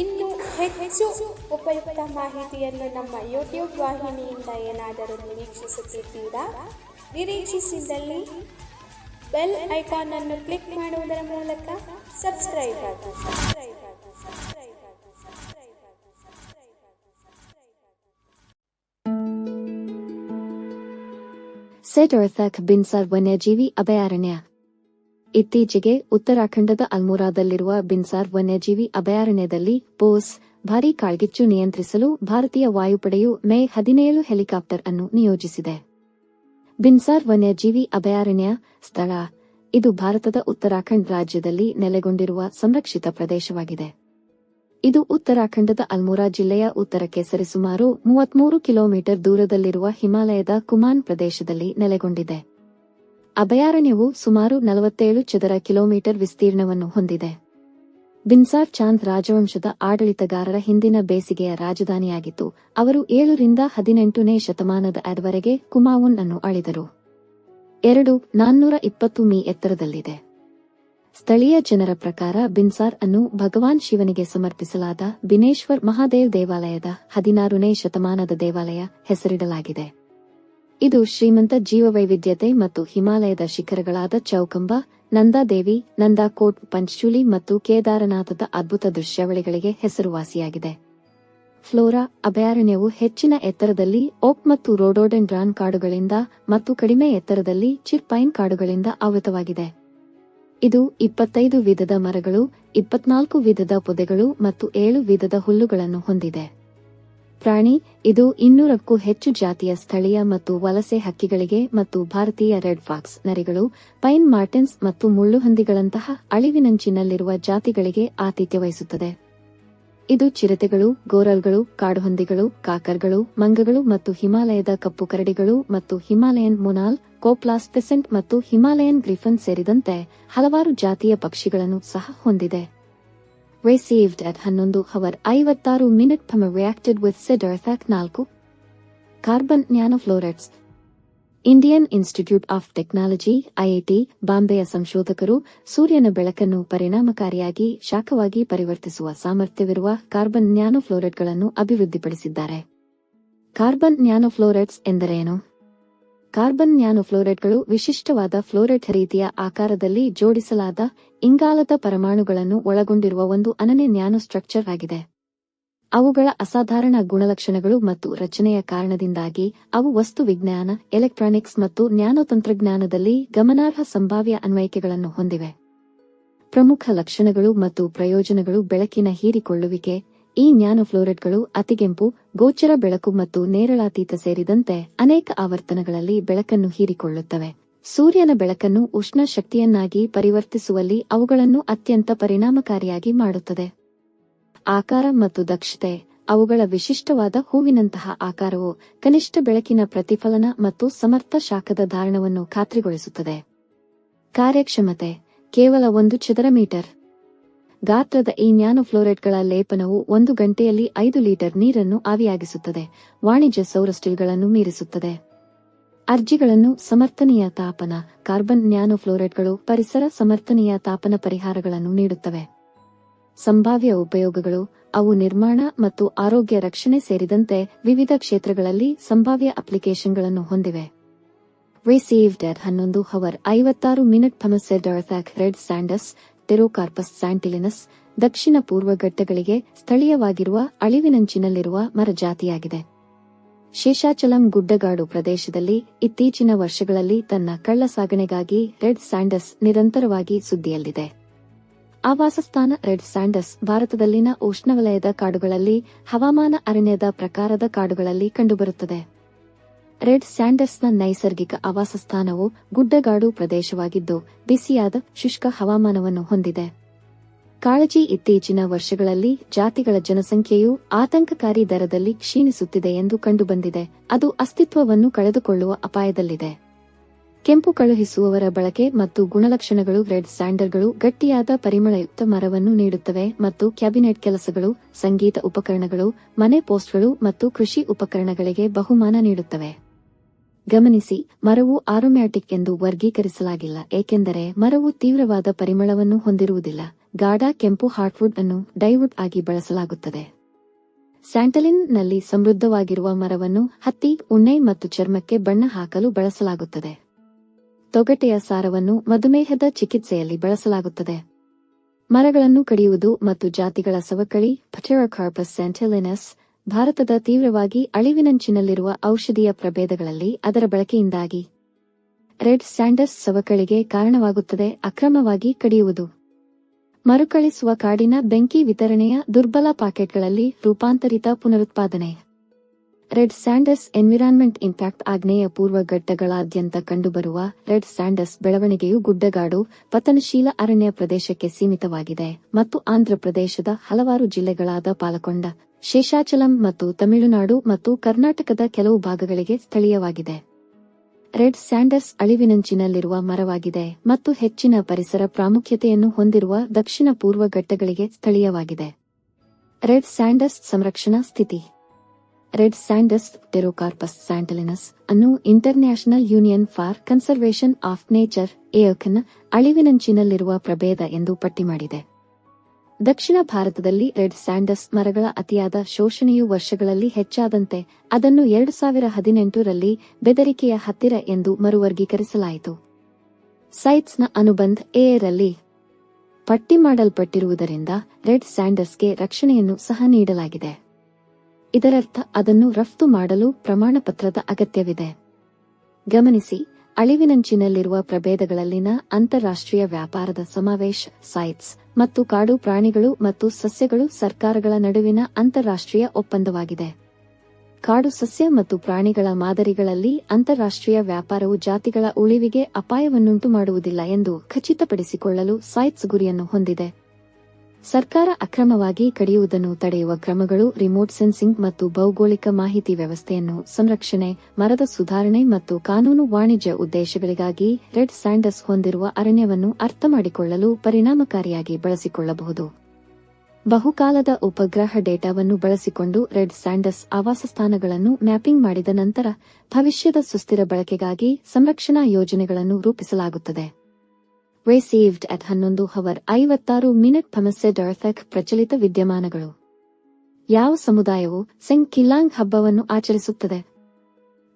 ಇನ್ನು ಹೆಚ್ಚು ಉಪಯುಕ್ತ ಮಾಹಿತಿಯನ್ನು ನಮ್ಮ ಯೂಟ್ಯೂಬ್ ವಾಹಿನಿಯಿಂದ ಏನಾದರೂ ನಿರೀಕ್ಷಿಸುತ್ತಿದ್ದೀರಾ? ನಿರೀಕ್ಷಿಸಿದಲ್ಲಿ ಬೆಲ್ ಐಕಾನ್ ಅನ್ನು ಕ್ಲಿಕ್ ಮಾಡುವುದರ ಮೂಲಕ ಸಬ್ಸ್ಕ್ರೈಬ್ ಆಗಿ. ಸೆಟ್ ಅರ್ಥಕ್ ಬಿನ್ಸರ್ ವನ್ಯಜೀವಿ ಅಭಯಾರಣ್ಯ ಇತ್ತೀಚೆಗೆ ಉತ್ತರಾಖಂಡದ ಅಲ್ಮೋರಾದಲ್ಲಿರುವ ಬಿನ್ಸಾರ್ ವನ್ಯಜೀವಿ ಅಭಯಾರಣ್ಯದಲ್ಲಿ ಬೋಸ್ ಭಾರೀ ಕಾಳ್ಗಿಚ್ಚು ನಿಯಂತ್ರಿಸಲು ಭಾರತೀಯ ವಾಯುಪಡೆಯು ಮೇ ಹದಿನೇಳು ಹೆಲಿಕಾಪ್ಟರ್ ಅನ್ನು ನಿಯೋಜಿಸಿದೆ. ಬಿನ್ಸಾರ್ ವನ್ಯಜೀವಿ ಅಭಯಾರಣ್ಯ ಸ್ಥಳ. ಇದು ಭಾರತದ ಉತ್ತರಾಖಂಡ್ ರಾಜ್ಯದಲ್ಲಿ ನೆಲೆಗೊಂಡಿರುವ ಸಂರಕ್ಷಿತ ಪ್ರದೇಶವಾಗಿದೆ. ಇದು ಉತ್ತರಾಖಂಡದ ಅಲ್ಮೋರಾ ಜಿಲ್ಲೆಯ ಉತ್ತರಕ್ಕೆ ಸರಿಸುಮಾರು ಮೂವತ್ಮೂರು ಕಿಲೋಮೀಟರ್ ದೂರದಲ್ಲಿರುವ ಹಿಮಾಲಯದ ಕುಮಾನ್ ಪ್ರದೇಶದಲ್ಲಿ ನೆಲೆಗೊಂಡಿದೆ. ಅಭಯಾರಣ್ಯವು ಸುಮಾರು ನಲವತ್ತೇಳು ಚದರ ಕಿಲೋಮೀಟರ್ ವಿಸ್ತೀರ್ಣವನ್ನು ಹೊಂದಿದೆ. ಬಿನ್ಸಾರ್ ಚಾಂದ್ ರಾಜವಂಶದ ಆಡಳಿತಗಾರರ ಹಿಂದಿನ ಬೇಸಿಗೆಯ ರಾಜಧಾನಿಯಾಗಿತ್ತು. ಅವರು ಏಳರಿಂದ ಹದಿನೆಂಟನೇ ಶತಮಾನದ ಅದುವರೆಗೆ ಕುಮಾವುನ್ ಅನ್ನು ಆಳಿದರು ಎರಡು, ನಾನ್ನೂರ ಇಪ್ಪತ್ತು ಮೀ ಎತ್ತರದಲ್ಲಿದೆ. ಸ್ಥಳೀಯ ಜನರ ಪ್ರಕಾರ ಬಿನ್ಸಾರ್ ಅನ್ನು ಭಗವಾನ್ ಶಿವನಿಗೆ ಸಮರ್ಪಿಸಲಾದ ಬಿನೇಶ್ವರ್ ಮಹಾದೇವ್ ದೇವಾಲಯದ ಹದಿನಾರನೇ ಶತಮಾನದ ದೇವಾಲಯ ಹೆಸರಿಡಲಾಗಿದೆ. ಇದು ಶ್ರೀಮಂತ ಜೀವವೈವಿಧ್ಯತೆ ಮತ್ತು ಹಿಮಾಲಯದ ಶಿಖರಗಳಾದ ಚೌಕಂಬ, ನಂದಾದೇವಿ, ನಂದಾಕೋಟ್ ಪಂಚುಲಿ ಮತ್ತು ಕೇದಾರನಾಥದ ಅದ್ಭುತ ದೃಶ್ಯಾವಳಿಗಳಿಗೆ ಹೆಸರುವಾಸಿಯಾಗಿದೆ. ಫ್ಲೋರಾ ಅಭಯಾರಣ್ಯವು ಹೆಚ್ಚಿನ ಎತ್ತರದಲ್ಲಿ ಓಕ್ ಮತ್ತು ರೋಡೋಡೆಂಡ್ರಾನ್ ಕಾಡುಗಳಿಂದ ಮತ್ತು ಕಡಿಮೆ ಎತ್ತರದಲ್ಲಿ ಚಿರ್ಪೈನ್ ಕಾಡುಗಳಿಂದ ಆವೃತವಾಗಿದೆ. ಇದು ಇಪ್ಪತ್ತೈದು ವಿಧದ ಮರಗಳು, ಇಪ್ಪತ್ನಾಲ್ಕು ವಿಧದ ಪೊದೆಗಳು ಮತ್ತು ಏಳು ವಿಧದ ಹುಲ್ಲುಗಳನ್ನು ಹೊಂದಿದೆ. ಪ್ರಾಣಿ, ಇದು ಇನ್ನೂರಕ್ಕೂ ಹೆಚ್ಚು ಜಾತಿಯ ಸ್ಥಳೀಯ ಮತ್ತು ವಲಸೆ ಹಕ್ಕಿಗಳಿಗೆ ಮತ್ತು ಭಾರತೀಯ ರೆಡ್ ಫಾಕ್ಸ್ ನರಿಗಳು, ಪೈನ್ ಮಾರ್ಟಿನ್ಸ್ ಮತ್ತು ಮುಳ್ಳುಹಂದಿಗಳಂತಹ ಅಳಿವಿನಂಚಿನಲ್ಲಿರುವ ಜಾತಿಗಳಿಗೆ ಆತಿಥ್ಯ ವಹಿಸುತ್ತದೆ. ಇದು ಚಿರತೆಗಳು, ಗೋರಲ್ಗಳು, ಕಾಡುಹಂದಿಗಳು, ಕಾಕರ್ಗಳು, ಮಂಗಗಳು ಮತ್ತು ಹಿಮಾಲಯದ ಕಪ್ಪು ಕರಡಿಗಳು ಮತ್ತು ಹಿಮಾಲಯನ್ ಮೊನಾಲ್, ಕೋಪ್ಲಾಸ್ ಪೆಸೆಂಟ್ ಮತ್ತು ಹಿಮಾಲಯನ್ ಗ್ರಿಫನ್ ಸೇರಿದಂತೆ ಹಲವಾರು ಜಾತಿಯ ಪಕ್ಷಿಗಳನ್ನು ಸಹ ಹೊಂದಿದೆ. ರಿಸೀವ್ಡ್ ಅಟ್ ಹನ್ನೊಂದು ಹವರ್ ಐವತ್ತಾರು ಮಿನಿಟ್ ಫಮ ರಿಯಾಕ್ಟೆಡ್ ವಿತ್ ಸೆಡ್ ನಾಲ್ಕು. Carbon nanoflorets Indian Institute of Technology IIT ಬಾಂಬೆಯ ಸಂಶೋಧಕರು ಸೂರ್ಯನ ಬೆಳಕನ್ನು ಪರಿಣಾಮಕಾರಿಯಾಗಿ ಶಾಖವಾಗಿ ಪರಿವರ್ತಿಸುವ ಸಾಮರ್ಥ್ಯವಿರುವ ಕಾರ್ಬನ್ ನ್ಯಾನೋಫ್ಲೋರೆಟ್ಗಳನ್ನು ಅಭಿವೃದ್ಧಿಪಡಿಸಿದ್ದಾರೆ. ಕಾರ್ಬನ್ ನ್ಯಾನೋಫ್ಲೋರೆಟ್ಸ್ ಎಂದರೇನು? ಕಾರ್ಬನ್ ನ್ಯಾನೋಫ್ಲೋರೆಟ್ಗಳು ವಿಶಿಷ್ಟವಾದ ಫ್ಲೋರೈಡ್ ರೀತಿಯ ಆಕಾರದಲ್ಲಿ ಜೋಡಿಸಲಾದ ಇಂಗಾಲದ ಪರಮಾಣುಗಳನ್ನು ಒಳಗೊಂಡಿರುವ ಒಂದು ಅನನ್ಯ ನ್ಯಾನೋ ಸ್ಟ್ರಕ್ಚರ್ ಆಗಿದೆ. ಅವುಗಳ ಅಸಾಧಾರಣ ಗುಣಲಕ್ಷಣಗಳು ಮತ್ತು ರಚನೆಯ ಕಾರಣದಿಂದಾಗಿ ಅವು ವಸ್ತು ವಿಜ್ಞಾನ, ಎಲೆಕ್ಟ್ರಾನಿಕ್ಸ್ ಮತ್ತು ನ್ಯಾನೋ ತಂತ್ರಜ್ಞಾನದಲ್ಲಿ ಗಮನಾರ್ಹ ಸಂಭಾವ್ಯ ಅನ್ವಯಿಕೆಗಳನ್ನು ಹೊಂದಿವೆ. ಪ್ರಮುಖ ಲಕ್ಷಣಗಳು ಮತ್ತು ಪ್ರಯೋಜನಗಳು ಬೆಳಕಿನ ಹೀರಿಕೊಳ್ಳುವಿಕೆ ಈ ನ್ಯಾನೋಫ್ಲೋರೆಟ್ಗಳು ಅತಿಗೆಂಪು ಗೋಚರ ಬೆಳಕು ಮತ್ತು ನೇರಳಾತೀತ ಸೇರಿದಂತೆ ಅನೇಕ ಆವರ್ತನಗಳಲ್ಲಿ ಬೆಳಕನ್ನು ಹೀರಿಕೊಳ್ಳುತ್ತವೆ. ಸೂರ್ಯನ ಬೆಳಕನ್ನು ಉಷ್ಣ ಶಕ್ತಿಯನ್ನಾಗಿ ಪರಿವರ್ತಿಸುವಲ್ಲಿ ಅವುಗಳನ್ನು ಅತ್ಯಂತ ಪರಿಣಾಮಕಾರಿಯಾಗಿ ಮಾಡುತ್ತದೆ. ಆಕಾರ ಮತ್ತು ದಕ್ಷತೆ, ಅವುಗಳ ವಿಶಿಷ್ಟವಾದ ಹೂವಿನಂತಹ ಆಕಾರವು ಕನಿಷ್ಠ ಬೆಳಕಿನ ಪ್ರತಿಫಲನ ಮತ್ತು ಸಮರ್ಥ ಶಾಖದ ಧಾರಣವನ್ನು ಖಾತ್ರಿಗೊಳಿಸುತ್ತದೆ. ಕಾರ್ಯಕ್ಷಮತೆ, ಕೇವಲ ಒಂದು ಚದರ ಮೀಟರ್. ಗಾತ್ರದ ಈ ನ್ಯಾನೋಫ್ಲೋರೆಟ್ಗಳ ಲೇಪನವು ಒಂದು ಗಂಟೆಯಲ್ಲಿ ಐದು ಲೀಟರ್ ನೀರನ್ನು ಆವಿಯಾಗಿಸುತ್ತದೆ, ವಾಣಿಜ್ಯ ಸೌರ ಸ್ಟಿಲ್ಗಳನ್ನು ಮೀರಿಸುತ್ತದೆ. ಅರ್ಜಿಗಳನ್ನು ಸಮರ್ಥನೀಯ ತಾಪನ, ಕಾರ್ಬನ್ ನ್ಯಾನೋ ಫ್ಲೋರೇಟ್ಗಳು ಪರಿಸರ ಸಮರ್ಥನೀಯ ತಾಪನ ಪರಿಹಾರಗಳನ್ನು ನೀಡುತ್ತವೆ. ಸಂಭಾವ್ಯ ಉಪಯೋಗಗಳು, ಅವು ನಿರ್ಮಾಣ ಮತ್ತು ಆರೋಗ್ಯ ರಕ್ಷಣೆ ಸೇರಿದಂತೆ ವಿವಿಧ ಕ್ಷೇತ್ರಗಳಲ್ಲಿ ಸಂಭಾವ್ಯ ಅಪ್ಲಿಕೇಶನ್ಗಳನ್ನು ಹೊಂದಿವೆ. ರಿಸೀವ್ಡ್ ಹನ್ನೊಂದು ಹವರ್ ಐವತ್ತಾರು ಮಿನಿಟ್ ಥಮಸೆಡ್ ಅರ್ಥಾಕ್ ರೆಡ್ ಸ್ಯಾಂಡಸ್ ಟೆರೋಕಾರ್ಪಸ್ ಸ್ಯಾಂಟಿಲಿನಸ್ ದಕ್ಷಿಣ ಪೂರ್ವ ಘಟ್ಟಗಳಿಗೆ ಸ್ಥಳೀಯವಾಗಿರುವ ಅಳಿವಿನಂಚಿನಲ್ಲಿರುವ ಮರಜಾತಿಯಾಗಿದೆ ಶೇಷಾಚಲಂ ಗುಡ್ಡಗಾಡು ಪ್ರದೇಶದಲ್ಲಿ ಇತ್ತೀಚಿನ ವರ್ಷಗಳಲ್ಲಿ ತನ್ನ ಕಳ್ಳ ಸಾಗಣೆಗಾಗಿ ರೆಡ್ ಸ್ಯಾಂಡಸ್ ನಿರಂತರವಾಗಿ ಸುದ್ದಿಯಲ್ಲಿದೆ. ಆವಾಸಸ್ಥಾನ ರೆಡ್ ಸ್ಯಾಂಡಸ್ ಭಾರತದಲ್ಲಿನ ಉಷ್ಣವಲಯದ ಕಾಡುಗಳಲ್ಲಿ ಹವಾಮಾನ ಅರಣ್ಯದ ಪ್ರಕಾರದ ಕಾಡುಗಳಲ್ಲಿ ಕಂಡುಬರುತ್ತದೆ. ರೆಡ್ ಸ್ಯಾಂಡರ್ಸ್ನ ನೈಸರ್ಗಿಕ ಆವಾಸಸ್ಥಾನವು ಗುಡ್ಡಗಾಡು ಪ್ರದೇಶವಾಗಿದ್ದು, ಬಿಸಿಯಾದ ಶುಷ್ಕ ಹವಾಮಾನವನ್ನು ಹೊಂದಿದೆ. ಕಾಳಜಿ ಇತ್ತೀಚಿನ ವರ್ಷಗಳಲ್ಲಿ ಜಾತಿಗಳ ಜನಸಂಖ್ಯೆಯು ಆತಂಕಕಾರಿ ದರದಲ್ಲಿ ಕ್ಷೀಣಿಸುತ್ತಿದೆ ಎಂದು ಕಂಡುಬಂದಿದೆ. ಅದು ಅಸ್ತಿತ್ವವನ್ನು ಕಳೆದುಕೊಳ್ಳುವ ಅಪಾಯದಲ್ಲಿದೆ. ಕೆಂಪು ಕಳುಹಿಸುವವರ ಬಳಕೆ ಮತ್ತು ಗುಣಲಕ್ಷಣಗಳು ರೆಡ್ ಸ್ಯಾಂಡರ್ಗಳು ಗಟ್ಟಿಯಾದ ಪರಿಮಳಯುಕ್ತ ಮರವನ್ನು ನೀಡುತ್ತವೆ ಮತ್ತು ಕ್ಯಾಬಿನೆಟ್ ಕೆಲಸಗಳು, ಸಂಗೀತ ಉಪಕರಣಗಳು, ಮನೆ ಪೋಸ್ಟ್ಗಳು ಮತ್ತು ಕೃಷಿ ಉಪಕರಣಗಳಿಗೆ ಬಹುಮಾನ ನೀಡುತ್ತವೆ. ಗಮನಿಸಿ, ಮರವು ಆರೋಮ್ಯಾಟಿಕ್ ಎಂದು ವರ್ಗೀಕರಿಸಲಾಗಿಲ್ಲ, ಏಕೆಂದರೆ ಮರವು ತೀವ್ರವಾದ ಪರಿಮಳವನ್ನು ಹೊಂದಿರುವುದಿಲ್ಲ. ಗಾಢ ಕೆಂಪು ಹಾರ್ಟ್ವುಡ್ ಅನ್ನು ಡೈವುಡ್ ಆಗಿ ಬಳಸಲಾಗುತ್ತದೆ. ಸ್ಯಾಂಟಲಿನ್ನಲ್ಲಿ ಸಮೃದ್ಧವಾಗಿರುವ ಮರವನ್ನು ಹತ್ತಿ, ಉಣ್ಣೆ ಮತ್ತು ಚರ್ಮಕ್ಕೆ ಬಣ್ಣ ಹಾಕಲು ಬಳಸಲಾಗುತ್ತದೆ. ತೊಗಟೆಯ ಸಾರವನ್ನು ಮಧುಮೇಹದ ಚಿಕಿತ್ಸೆಯಲ್ಲಿ ಬಳಸಲಾಗುತ್ತದೆ. ಮರಗಳನ್ನು ಕಡಿಯುವುದು ಮತ್ತು ಜಾತಿಗಳ ಸವಕಳಿ ಪಟೆರೋಕಾರ್ಪಸ್ ಸ್ಯಾಂಟೆಲಿನಸ್ ಭಾರತದ ತೀವ್ರವಾಗಿ ಅಳಿವಿನಂಚಿನಲ್ಲಿರುವ ಔಷಧೀಯ ಪ್ರಭೇದಗಳಲ್ಲಿ ಅದರ ಬಳಕೆಯಿಂದಾಗಿ ರೆಡ್ ಸ್ಯಾಂಡರ್ಸ್ ಸವಕಳಿಗೆ ಕಾರಣವಾಗುತ್ತದೆ, ಅಕ್ರಮವಾಗಿ ಕಡಿಯುವುದು. ಮರುಕಳಿಸುವ ಕಾಡಿನ ಬೆಂಕಿ ವಿತರಣೆಯ ದುರ್ಬಲ ಪಾಕೆಟ್ಗಳಲ್ಲಿ ರೂಪಾಂತರಿತ ಪುನರುತ್ಪಾದನೆ. ರೆಡ್ ಸ್ಯಾಂಡರ್ಸ್ ಎನ್ವಿರಾನ್ಮೆಂಟ್ ಇಂಪ್ಯಾಕ್ಟ್ ಆಗ್ನೇಯ ಪೂರ್ವ ಘಟ್ಟಗಳಾದ್ಯಂತ ಕಂಡುಬರುವ ರೆಡ್ ಸ್ಯಾಂಡರ್ಸ್ ಬೆಳವಣಿಗೆಯು ಗುಡ್ಡಗಾಡು, ಪತನಶೀಲ ಅರಣ್ಯ ಪ್ರದೇಶಕ್ಕೆ ಸೀಮಿತವಾಗಿದೆ ಮತ್ತು ಆಂಧ್ರಪ್ರದೇಶದ ಹಲವಾರು ಜಿಲ್ಲೆಗಳಾದ ಪಾಲಕೊಂಡ ಶೇಷಾಚಲಂ ಮತ್ತು ತಮಿಳುನಾಡು ಮತ್ತು ಕರ್ನಾಟಕದ ಕೆಲವು ಭಾಗಗಳಿಗೆ ಸ್ಥಳೀಯವಾಗಿದೆ. ರೆಡ್ ಸ್ಯಾಂಡರ್ಸ್ ಅಳಿವಿನಂಚಿನಲ್ಲಿರುವ ಮರವಾಗಿದೆ ಮತ್ತು ಹೆಚ್ಚಿನ ಪರಿಸರ ಪ್ರಾಮುಖ್ಯತೆಯನ್ನು ಹೊಂದಿರುವ ದಕ್ಷಿಣ ಪೂರ್ವ ಘಟ್ಟಗಳಿಗೆ ಸ್ಥಳೀಯವಾಗಿದೆ. ರೆಡ್ ಸ್ಯಾಂಡರ್ಸ್ ಸಂರಕ್ಷಣಾ ಸ್ಥಿತಿ. ರೆಡ್ ಸ್ಯಾಂಡರ್ಸ್ ಟೆರೋಕಾರ್ಪಸ್ ಸ್ಯಾಂಟಲಿನಸ್ ಅನ್ನು International Union for Conservation of Nature ಏಯಕನ್ ಅಳಿವಿನಂಚಿನಲ್ಲಿರುವ ಪ್ರಭೇದ ಎಂದು ಪಟ್ಟಿ ಮಾಡಿದೆ. ದಕ್ಷಿಣ ಭಾರತದಲ್ಲಿ ರೆಡ್ ಸ್ಯಾಂಡಸ್ ಮರಗಳ ಅತಿಯಾದ ಶೋಷಣೆಯು ವರ್ಷಗಳಲ್ಲಿ ಹೆಚ್ಚಾದಂತೆ ಅದನ್ನು ಎರಡು ಸಾವಿರ ಹದಿನೆಂಟರಲ್ಲಿ ಬೆದರಿಕೆಯ ಹತ್ತಿರ ಎಂದು ಮರುವರ್ಗೀಕರಿಸಲಾಯಿತು. ಸೈಟ್ಸ್ನ ಅನುಬಂಧ ಎರಲ್ಲಿ ಪಟ್ಟಿ ಮಾಡಲ್ಪಟ್ಟಿರುವುದರಿಂದ ರೆಡ್ ಸ್ಯಾಂಡಸ್ಗೆ ರಕ್ಷಣೆಯನ್ನು ಸಹ ನೀಡಲಾಗಿದೆ. ಇದರರ್ಥ ಅದನ್ನು ರಫ್ತು ಮಾಡಲು ಪ್ರಮಾಣಪತ್ರದ ಅಗತ್ಯವಿದೆ. ಗಮನಿಸಿ ಅಳಿವಿನಂಚಿನಲ್ಲಿರುವ ಪ್ರಭೇದಗಳಲ್ಲಿನ ಅಂತಾರಾಷ್ಟ್ರೀಯ ವ್ಯಾಪಾರದ ಸಮಾವೇಶ ಸೈಟ್ಸ್ ಮತ್ತು ಕಾಡು ಪ್ರಾಣಿಗಳು ಮತ್ತು ಸಸ್ಯಗಳು ಸರ್ಕಾರಗಳ ನಡುವಿನ ಅಂತಾರಾಷ್ಟ್ರೀಯ ಒಪ್ಪಂದವಾಗಿದೆ. ಕಾಡು ಸಸ್ಯ ಮತ್ತು ಪ್ರಾಣಿಗಳ ಮಾದರಿಗಳಲ್ಲಿ ಅಂತಾರಾಷ್ಟ್ರೀಯ ವ್ಯಾಪಾರವು ಜಾತಿಗಳ ಉಳಿವಿಗೆ ಅಪಾಯವನ್ನುಂಟು ಮಾಡುವುದಿಲ್ಲ ಎಂದು ಖಚಿತಪಡಿಸಿಕೊಳ್ಳಲು ಸೈಟ್ಸ್ ಗುರಿಯನ್ನು ಹೊಂದಿದೆ. ಸರ್ಕಾರ ಅಕ್ರಮವಾಗಿ ಕಡಿಯುವುದನ್ನು ತಡೆಯುವ ಕ್ರಮಗಳು ರಿಮೋಟ್ ಸೆನ್ಸಿಂಗ್ ಮತ್ತು ಭೌಗೋಳಿಕ ಮಾಹಿತಿ ವ್ಯವಸ್ಥೆಯನ್ನು ಸಂರಕ್ಷಣೆ, ಮರದ ಸುಧಾರಣೆ ಮತ್ತು ಕಾನೂನು ವಾಣಿಜ್ಯ ಉದ್ದೇಶಗಳಿಗಾಗಿ ರೆಡ್ ಸ್ಯಾಂಡಸ್ ಹೊಂದಿರುವ ಅರಣ್ಯವನ್ನು ಅರ್ಥಮಾಡಿಕೊಳ್ಳಲು ಪರಿಣಾಮಕಾರಿಯಾಗಿ ಬಳಸಿಕೊಳ್ಳಬಹುದು. ಬಹುಕಾಲದ ಉಪಗ್ರಹ ಡೇಟಾವನ್ನು ಬಳಸಿಕೊಂಡು ರೆಡ್ ಸ್ಯಾಂಡಸ್ ಆವಾಸಸ್ಥಾನಗಳನ್ನು ಮ್ಯಾಪಿಂಗ್ ಮಾಡಿದ ನಂತರ ಭವಿಷ್ಯದ ಸುಸ್ಥಿರ ಬಳಕೆಗಾಗಿ ಸಂರಕ್ಷಣಾ ಯೋಜನೆಗಳನ್ನು ರೂಪಿಸಲಾಗುತ್ತದೆ. ರಿಸೀವ್ಡ್ ಅಟ್ ಹನ್ನೊಂದು ಹವರ್ ಐವತ್ತಾರು ಮಿನಿಟ್ ಫಮಸ್ಸೆ ಡರ್ಫೆಕ್ ಪ್ರಚಲಿತ ವಿದ್ಯಮಾನಗಳು. ಯಾವ ಸಮುದಾಯವು ಸೆಂಗ್ ಕಿಲಾಂಗ್ ಹಬ್ಬವನ್ನು ಆಚರಿಸುತ್ತದೆ?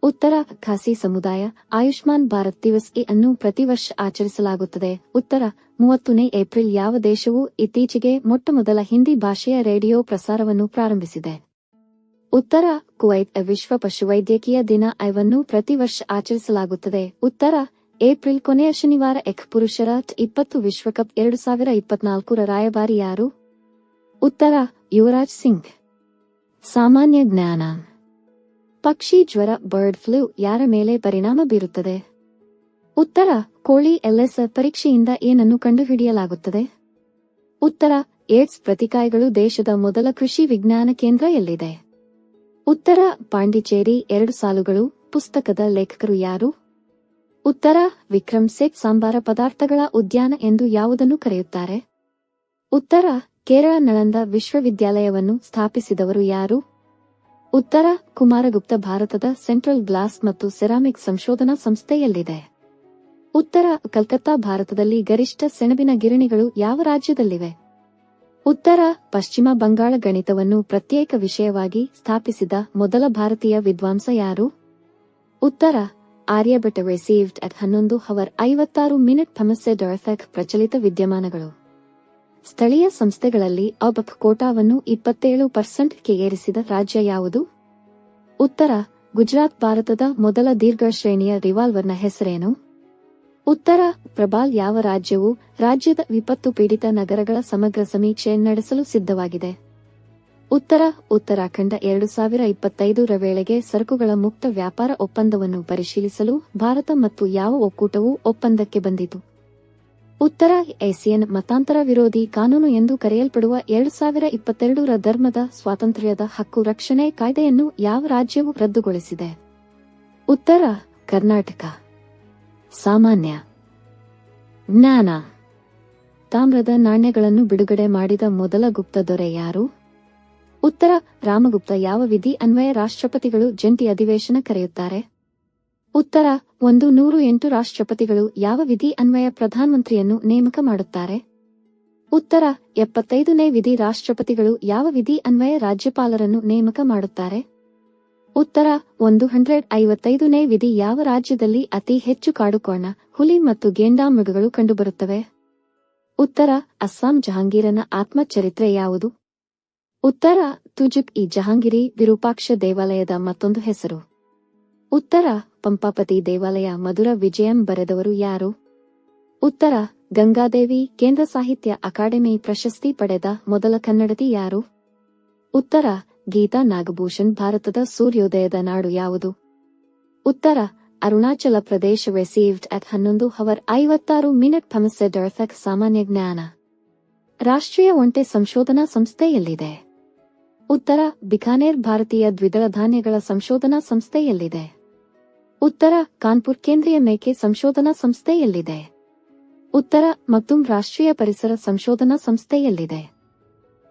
ಉತ್ತರ ಖಾಸಿ ಸಮುದಾಯ, ಆಯುಷ್ಮಾನ್ ಭಾರತ್ ದಿವಸ್ ಇ ಅನ್ನು ಪ್ರತಿ ವರ್ಷ ಆಚರಿಸಲಾಗುತ್ತದೆ. ಉತ್ತರ, ಮೂವತ್ತನೇ ಏಪ್ರಿಲ್ ಯಾವ ದೇಶವು ಇತ್ತೀಚೆಗೆ ಮೊಟ್ಟಮೊದಲ ಹಿಂದಿ ಭಾಷೆಯ ರೇಡಿಯೋ ಪ್ರಸಾರವನ್ನು ಪ್ರಾರಂಭಿಸಿದೆ? ಉತ್ತರ, ಕುವೈತ್ ವಿಶ್ವ ಪಶುವೈದ್ಯಕೀಯ ದಿನ ಐವನ್ನು ಪ್ರತಿ ವರ್ಷ ಆಚರಿಸಲಾಗುತ್ತದೆ. ಉತ್ತರ ಏಪ್ರಿಲ್ ಕೊನೆಯ ಶನಿವಾರ ಎಕ್ ಪುರುಷರ ಇಪ್ಪತ್ತು ವಿಶ್ವಕಪ್ ಎರಡು ಸಾವಿರ ಇಪ್ಪತ್ನಾಲ್ಕರ ರಾಯಭಾರಿ ಯಾರು ಉತ್ತರ, ಯುವರಾಜ್ ಸಿಂಗ್. ಸಾಮಾನ್ಯ ಜ್ಞಾನ. ಪಕ್ಷಿ ಜ್ವರ ಬರ್ಡ್ ಫ್ಲೂ ಯಾರ ಮೇಲೆ ಪರಿಣಾಮ ಬೀರುತ್ತದೆ? ಉತ್ತರ, ಕೋಳಿ ಎಲ್ಎಸ್ ಪರೀಕ್ಷೆಯಿಂದ ಏನನ್ನು ಕಂಡುಹಿಡಿಯಲಾಗುತ್ತದೆ? ಉತ್ತರ, ಏಡ್ಸ್ ಪ್ರತಿಕಾಯಗಳು ದೇಶದ ಮೊದಲ ಕೃಷಿ ವಿಜ್ಞಾನ ಕೇಂದ್ರ ಎಲ್ಲಿದೆ? ಉತ್ತರ, ಪಾಂಡಿಚೇರಿ ಎರಡು ಸಾಲುಗಳು, ಪುಸ್ತಕದ ಲೇಖಕರು ಯಾರು? ಉತ್ತರ ವಿಕ್ರಮ್ ಸೇತ್ ಸಾಂಬಾರ ಪದಾರ್ಥಗಳ ಉದ್ಯಾನ ಎಂದು ಯಾವುದನ್ನು ಕರೆಯುತ್ತಾರೆ? ಉತ್ತರ, ಕೇರಳ ನಳಂದ ವಿಶ್ವವಿದ್ಯಾಲಯವನ್ನು ಸ್ಥಾಪಿಸಿದವರು ಯಾರು? ಉತ್ತರ, ಕುಮಾರಗುಪ್ತ ಭಾರತದ ಸೆಂಟ್ರಲ್ ಗ್ಲಾಸ್ ಮತ್ತು ಸೆರಾಮಿಕ್ ಸಂಶೋಧನಾ ಸಂಸ್ಥೆಯಲ್ಲಿದೆ. ಉತ್ತರ, ಕಲ್ಕತ್ತಾ ಭಾರತದಲ್ಲಿ ಗರಿಷ್ಠ ಸೆಣಬಿನ ಗಿರಣಿಗಳು ಯಾವ ರಾಜ್ಯದಲ್ಲಿವೆ? ಉತ್ತರ, ಪಶ್ಚಿಮ ಬಂಗಾಳ ಗಣಿತವನ್ನು ಪ್ರತ್ಯೇಕ ವಿಷಯವಾಗಿ ಸ್ಥಾಪಿಸಿದ ಮೊದಲ ಭಾರತೀಯ ವಿದ್ವಾಂಸ ಯಾರು? ಉತ್ತರ ಆರ್ಯಭಟ ರಿಸೀವ್ಡ್ ಅಟ್ ಹನ್ನೊಂದು ಹವರ್ ಐವತ್ತಾರು ಮಿನಿಟ್ ಫಮಸ್ಸೆ ಡೊರೆಫೆಕ್ ಪ್ರಚಲಿತ ವಿದ್ಯಮಾನಗಳು. ಸ್ಥಳೀಯ ಸಂಸ್ಥೆಗಳಲ್ಲಿ ಅಬಪ್ ಕೋಟಾವನ್ನು ಇಪ್ಪತ್ತೇಳು ಪರ್ಸೆಂಟ್ಗೆ ಏರಿಸಿದ ರಾಜ್ಯ ಯಾವುದು? ಉತ್ತರ, ಗುಜರಾತ್ ಭಾರತದ ಮೊದಲ ದೀರ್ಘ ಶ್ರೇಣಿಯ ರಿವಾಲ್ವರ್ನ ಹೆಸರೇನು? ಉತ್ತರ ಪ್ರಬಾಲ್ ಯಾವ ರಾಜ್ಯವು ರಾಜ್ಯದ ವಿಪತ್ತು ಪೀಡಿತ ನಗರಗಳ ಸಮಗ್ರ ಸಮೀಕ್ಷೆ ನಡೆಸಲು ಸಿದ್ಧವಾಗಿದೆ? ಉತ್ತರ, ಉತ್ತರಾಖಂಡ ಎರಡು ಸಾವಿರ ಇಪ್ಪತ್ತೈದರ ವೇಳೆಗೆ ಸರಕುಗಳ ಮುಕ್ತ ವ್ಯಾಪಾರ ಒಪ್ಪಂದವನ್ನು ಪರಿಶೀಲಿಸಲು ಭಾರತ ಮತ್ತು ಯಾವ ಒಕ್ಕೂಟವು ಒಪ್ಪಂದಕ್ಕೆ ಬಂದಿತು. ಉತ್ತರ, ಏಸಿಯನ್ ಮತಾಂತರ ವಿರೋಧಿ ಕಾನೂನು ಎಂದು ಕರೆಯಲ್ಪಡುವ ಎರಡು ಸಾವಿರ ಇಪ್ಪತ್ತೆರಡರ ಧರ್ಮದ ಸ್ವಾತಂತ್ರ್ಯದ ಹಕ್ಕು ರಕ್ಷಣೆ ಕಾಯ್ದೆಯನ್ನು ಯಾವ ರಾಜ್ಯವು ರದ್ದುಗೊಳಿಸಿದೆ. ಉತ್ತರ, ಕರ್ನಾಟಕ. ಸಾಮಾನ್ಯ. ಜ್ಞಾನ. ತಾಮ್ರದ ನಾಣ್ಯಗಳನ್ನು ಬಿಡುಗಡೆ ಮಾಡಿದ ಮೊದಲ ಗುಪ್ತ ದೊರೆ ಯಾರು? ಉತ್ತರ, ರಾಮಗುಪ್ತ ಯಾವ ವಿಧಿ ಅನ್ವಯ ರಾಷ್ಟ್ರಪತಿಗಳು ಜಂಟಿ ಅಧಿವೇಶನ ಕರೆಯುತ್ತಾರೆ? ಉತ್ತರ, ಒಂದು ನೂರು ಎಂಟು ರಾಷ್ಟ್ರಪತಿಗಳು ಯಾವ ವಿಧಿ ಅನ್ವಯ ಪ್ರಧಾನಮಂತ್ರಿಯನ್ನು ನೇಮಕ ಮಾಡುತ್ತಾರೆ? ಉತ್ತರ, ಎಪ್ಪತ್ತೈದನೇ ವಿಧಿ ರಾಷ್ಟ್ರಪತಿಗಳು ಯಾವ ವಿಧಿ ಅನ್ವಯ ರಾಜ್ಯಪಾಲರನ್ನು ನೇಮಕ ಮಾಡುತ್ತಾರೆ? ಉತ್ತರ, ಒಂದು ಹಂಡ್ರೆಡ್ ಐವತ್ತೈದನೇ ವಿಧಿ ಯಾವ ರಾಜ್ಯದಲ್ಲಿ ಅತಿ ಹೆಚ್ಚು ಕಾಡುಕೋಣ, ಹುಲಿ ಮತ್ತು ಗೇಂಡಾಮೃಗಗಳು ಕಂಡುಬರುತ್ತವೆ? ಉತ್ತರ, ಅಸ್ಸಾಂ ಜಹಾಂಗೀರನ ಆತ್ಮಚರಿತ್ರೆ ಯಾವುದು? ಉತ್ತರ ತುಜುಕ್ ಈ ಜಹಾಂಗಿರಿ ವಿರೂಪಾಕ್ಷ ದೇವಾಲಯದ ಮತ್ತೊಂದು ಹೆಸರು. ಉತ್ತರ ಪಂಪಾಪತಿ ದೇವಾಲಯ ಮಧುರ ವಿಜಯಂ ಬರೆದವರು ಯಾರು? ಉತ್ತರ ಗಂಗಾದೇವಿ ಕೇಂದ್ರ ಸಾಹಿತ್ಯ ಅಕಾಡೆಮಿ ಪ್ರಶಸ್ತಿ ಪಡೆದ ಮೊದಲ ಕನ್ನಡತಿ ಯಾರು? ಉತ್ತರ ಗೀತಾ ನಾಗಭೂಷಣ್ ಭಾರತದ ಸೂರ್ಯೋದಯದ ನಾಡು ಯಾವುದು? ಉತ್ತರ ಅರುಣಾಚಲ ಪ್ರದೇಶ ರೆಸೀವ್ಡ್ ಅಟ್ ಹನ್ನೊಂದು ಹವರ್ ಐವತ್ತಾರು ಮಿನಿಟ್ ಅರ್ಥಕ್ ಸಾಮಾನ್ಯ ಜ್ಞಾನ. ರಾಷ್ಟ್ರೀಯ ಒಂಟೆ ಸಂಶೋಧನಾ ಸಂಸ್ಥೆ ಎಲ್ಲಿದೆ ಉತ್ತರ ಬಿಕಾನೇರ್ ಭಾರತೀಯ ದ್ವಿದಳ ಧಾನ್ಯಗಳ ಸಂಶೋಧನಾ ಸಂಸ್ಥೆಯಲ್ಲಿದೆ. ಉತ್ತರ ಕಾನ್ಪುರ್ ಕೇಂದ್ರೀಯ ಮೇಕೆ ಸಂಶೋಧನಾ ಸಂಸ್ಥೆಯಲ್ಲಿದೆ. ಉತ್ತರ ಮತ್ತುಂ ರಾಷ್ಟ್ರೀಯ ಪರಿಸರ ಸಂಶೋಧನಾ ಸಂಸ್ಥೆಯಲ್ಲಿದೆ.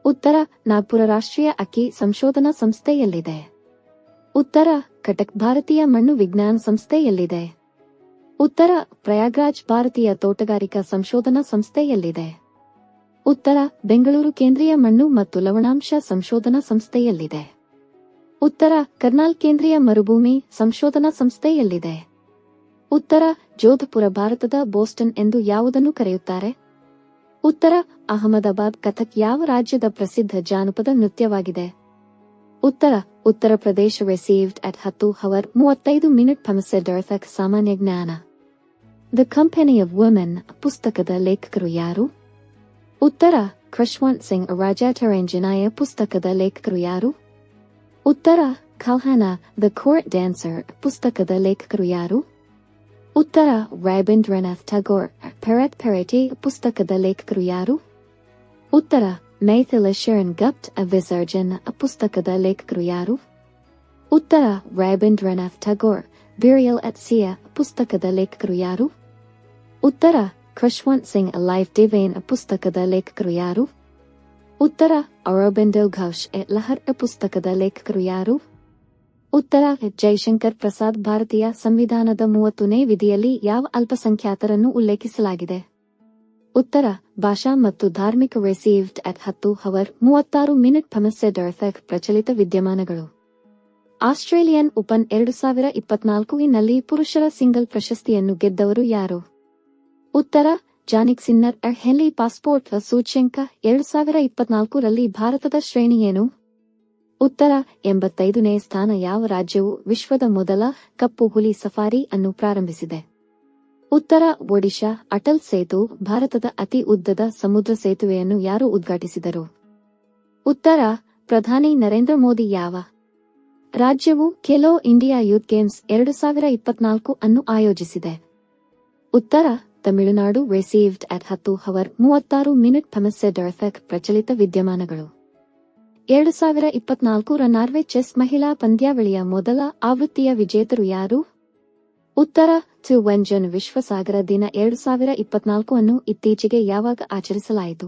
ಉತ್ತರ ನಾಗ್ಪುರ ರಾಷ್ಟ್ರೀಯ ಅಕ್ಕಿ ಸಂಶೋಧನಾ ಸಂಸ್ಥೆಯಲ್ಲಿದೆ. ಉತ್ತರ ಕಟಕ್ ಭಾರತೀಯ ಮಣ್ಣು ವಿಜ್ಞಾನ ಸಂಸ್ಥೆಯಲ್ಲಿದೆ. ಉತ್ತರ ಪ್ರಯಾಗ್ರಾಜ್ ಭಾರತೀಯ ತೋಟಗಾರಿಕಾ ಸಂಶೋಧನಾ ಸಂಸ್ಥೆ ಎಲ್ಲಿದೆ ಉತ್ತರ, ಬೆಂಗಳೂರು ಕೇಂದ್ರೀಯ ಮಣ್ಣು ಮತ್ತು ಲವಣಾಂಶ ಸಂಶೋಧನಾ ಸಂಸ್ಥೆಯಲ್ಲಿದೆ. ಉತ್ತರ, ಕರ್ನಾಲ್ ಕೇಂದ್ರೀಯ ಮರುಭೂಮಿ ಸಂಶೋಧನಾ ಸಂಸ್ಥೆಯಲ್ಲಿದೆ. ಉತ್ತರ, ಜೋಧಪುರ ಭಾರತದ ಬೋಸ್ಟನ್ ಎಂದು ಯಾವುದನ್ನು ಕರೆಯುತ್ತಾರೆ? ಉತ್ತರ, ಅಹಮದಾಬಾದ್ ಕಥಕ್ ಯಾವ ರಾಜ್ಯದ ಪ್ರಸಿದ್ಧ ಜಾನಪದ ನೃತ್ಯವಾಗಿದೆ? ಉತ್ತರ ಉತ್ತರ ಪ್ರದೇಶ ರಿಸೀವ್ಡ್ ಅಟ್ ಹತ್ತು ಹವರ್ ಮೂವತ್ತೈದು ಮಿನಿಟ್ ಫಮಸೆ ಅರ್ಥಕ್ ಸಾಮಾನ್ಯ ಜ್ಞಾನ. ದ ಕಂಪನಿ ಆಫ್ ವುಮೆನ್ ಪುಸ್ತಕದ ಲೇಖಕರು ಯಾರು? ಉತ್ತರ ಖುಷ್ವಂತ್ ಸಿಂಗ್ ರಾಜಾಟರಂಜನಾಯ ಪುಸ್ತಕದ ಲೇಖಕರು ಯಾರು? ಉತ್ತರ ಖಲ್ಹಾನಾ ದ ಕೋರ್ಟ್ ಡ್ಯಾನ್ಸರ್, ಪುಸ್ತಕದ ಲೇಖಕರು ಯಾರು? ಉತ್ತರ ರೈಬೇಂದ್ರನಾಥ್ ಠಾಗೋರ್, ಪೆರಟ್ ಪೆರೆಟಿ, ಪುಸ್ತಕದ ಲೇಖಕರು ಯಾರು? ಉತ್ತರ, ಮೈಥಿಲ ಶರಣ್ ಗಪ್ಟ್, ವಿಸರ್ಜನ್, ಪುಸ್ತಕದ ಲೇಖಕರು ಯಾರು? ಉತ್ತರ ರೈಬೇಂದ್ರನಾಥ್ ಠಾಗೋರ್ ಅಟ್ ಸಿಯಾ ಪುಸ್ತಕದ ಲೇಖಕರು ಯಾರು? ಉತ್ತರ ಖುಷ್ವಂತ್ ಸಿಂಗ್ ಲೈಫ್ ಡಿವೈನ್ ಪುಸ್ತಕದ ಲೇಖಕರು ಯಾರು ಉತ್ತರ ಅರೋಬೆಂಡೋ ಘೋಷ್ ಎ ಲಹರ್ ಪುಸ್ತಕದ ಲೇಖಕರು ಯಾರು ಉತ್ತರ ಜೈಶಂಕರ್ ಪ್ರಸಾದ್ ಭಾರತೀಯ ಸಂವಿಧಾನದ ಮೂವತ್ತನೇ ವಿಧಿಯಲ್ಲಿ ಯಾವ ಅಲ್ಪಸಂಖ್ಯಾತರನ್ನು ಉಲ್ಲೇಖಿಸಲಾಗಿದೆ ಉತ್ತರ ಭಾಷಾ ಮತ್ತು ಧಾರ್ಮಿಕ ರೆಸೀವ್ಡ್ ಅಟ್ ಹತ್ತು ಹವರ್ ಮೂವತ್ತಾರು ಮಿನಿಟ್ ಫಮಸ್ಸೆ ಡರ್ಫೆಕ್ ಪ್ರಚಲಿತ ವಿದ್ಯಮಾನಗಳು ಆಸ್ಟ್ರೇಲಿಯನ್ ಓಪನ್ ಎರಡು ಸಾವಿರ ಪುರುಷರ ಸಿಂಗಲ್ ಪ್ರಶಸ್ತಿಯನ್ನು ಗೆದ್ದವರು ಯಾರು ಉತ್ತರ, Jannik Sinner and Henley Passport, ಸೂಚ್ಯಂಕ, ಎರಡು ಸಾವಿರ ಇಪ್ಪತ್ನಾಲ್ಕರಲ್ಲಿ ಭಾರತದ ಶ್ರೇಣಿ ಏನು? ಉತ್ತರ, ಎಂಬತ್ತೈದನೇ ಸ್ಥಾನ ಯಾವ ರಾಜ್ಯವು ವಿಶ್ವದ ಮೊದಲ ಕಪ್ಪು ಹುಲಿ ಸಫಾರಿ ಅನ್ನು ಪ್ರಾರಂಭಿಸಿದೆ? ಉತ್ತರ, ಒಡಿಶಾ, ಅಟಲ್ ಸೇತು, ಭಾರತದ ಅತಿ ಉದ್ದದ ಸಮುದ್ರ ಸೇತುವೆಯನ್ನು ಯಾರು ಉದ್ಘಾಟಿಸಿದರು? ಉತ್ತರ, ಪ್ರಧಾನಿ ನರೇಂದ್ರ ಮೋದಿ ಯಾವ ರಾಜ್ಯವು ಖೇಲೋ ಇಂಡಿಯಾ ಯೂತ್ ಗೇಮ್ಸ್ ಎರಡು ಸಾವಿರ ಇಪ್ಪತ್ನಾಲ್ಕು ಅನ್ನು ಆಯೋಜಿಸಿದೆ? ಉತ್ತರ ತಮಿಳುನಾಡು ರಿಸೀವ್ಡ್ ಅಟ್ ಹತ್ತು ಹವರ್ ಮೂವತ್ತಾರು ಮಿನಿಟ್ ಥಮಸ್ಸೆ ಡರ್ಫೆಕ್ ಪ್ರಚಲಿತ ವಿದ್ಯಮಾನಗಳು. ಎರಡು ಸಾವಿರ ಇಪ್ಪತ್ನಾಲ್ಕರ ನಾರ್ವೆ ಚೆಸ್ ಮಹಿಳಾ ಪಂದ್ಯಾವಳಿಯ ಮೊದಲ ಆವೃತ್ತಿಯ ವಿಜೇತರು ಯಾರು? ಉತ್ತರ ವೆಂಜನ್ ವಿಶ್ವಸಾಗರ ದಿನ ಎರಡು ಸಾವಿರ ಇಪ್ಪತ್ನಾಲ್ಕು ಅನ್ನು ಇತ್ತೀಚೆಗೆ ಯಾವಾಗ ಆಚರಿಸಲಾಯಿತು?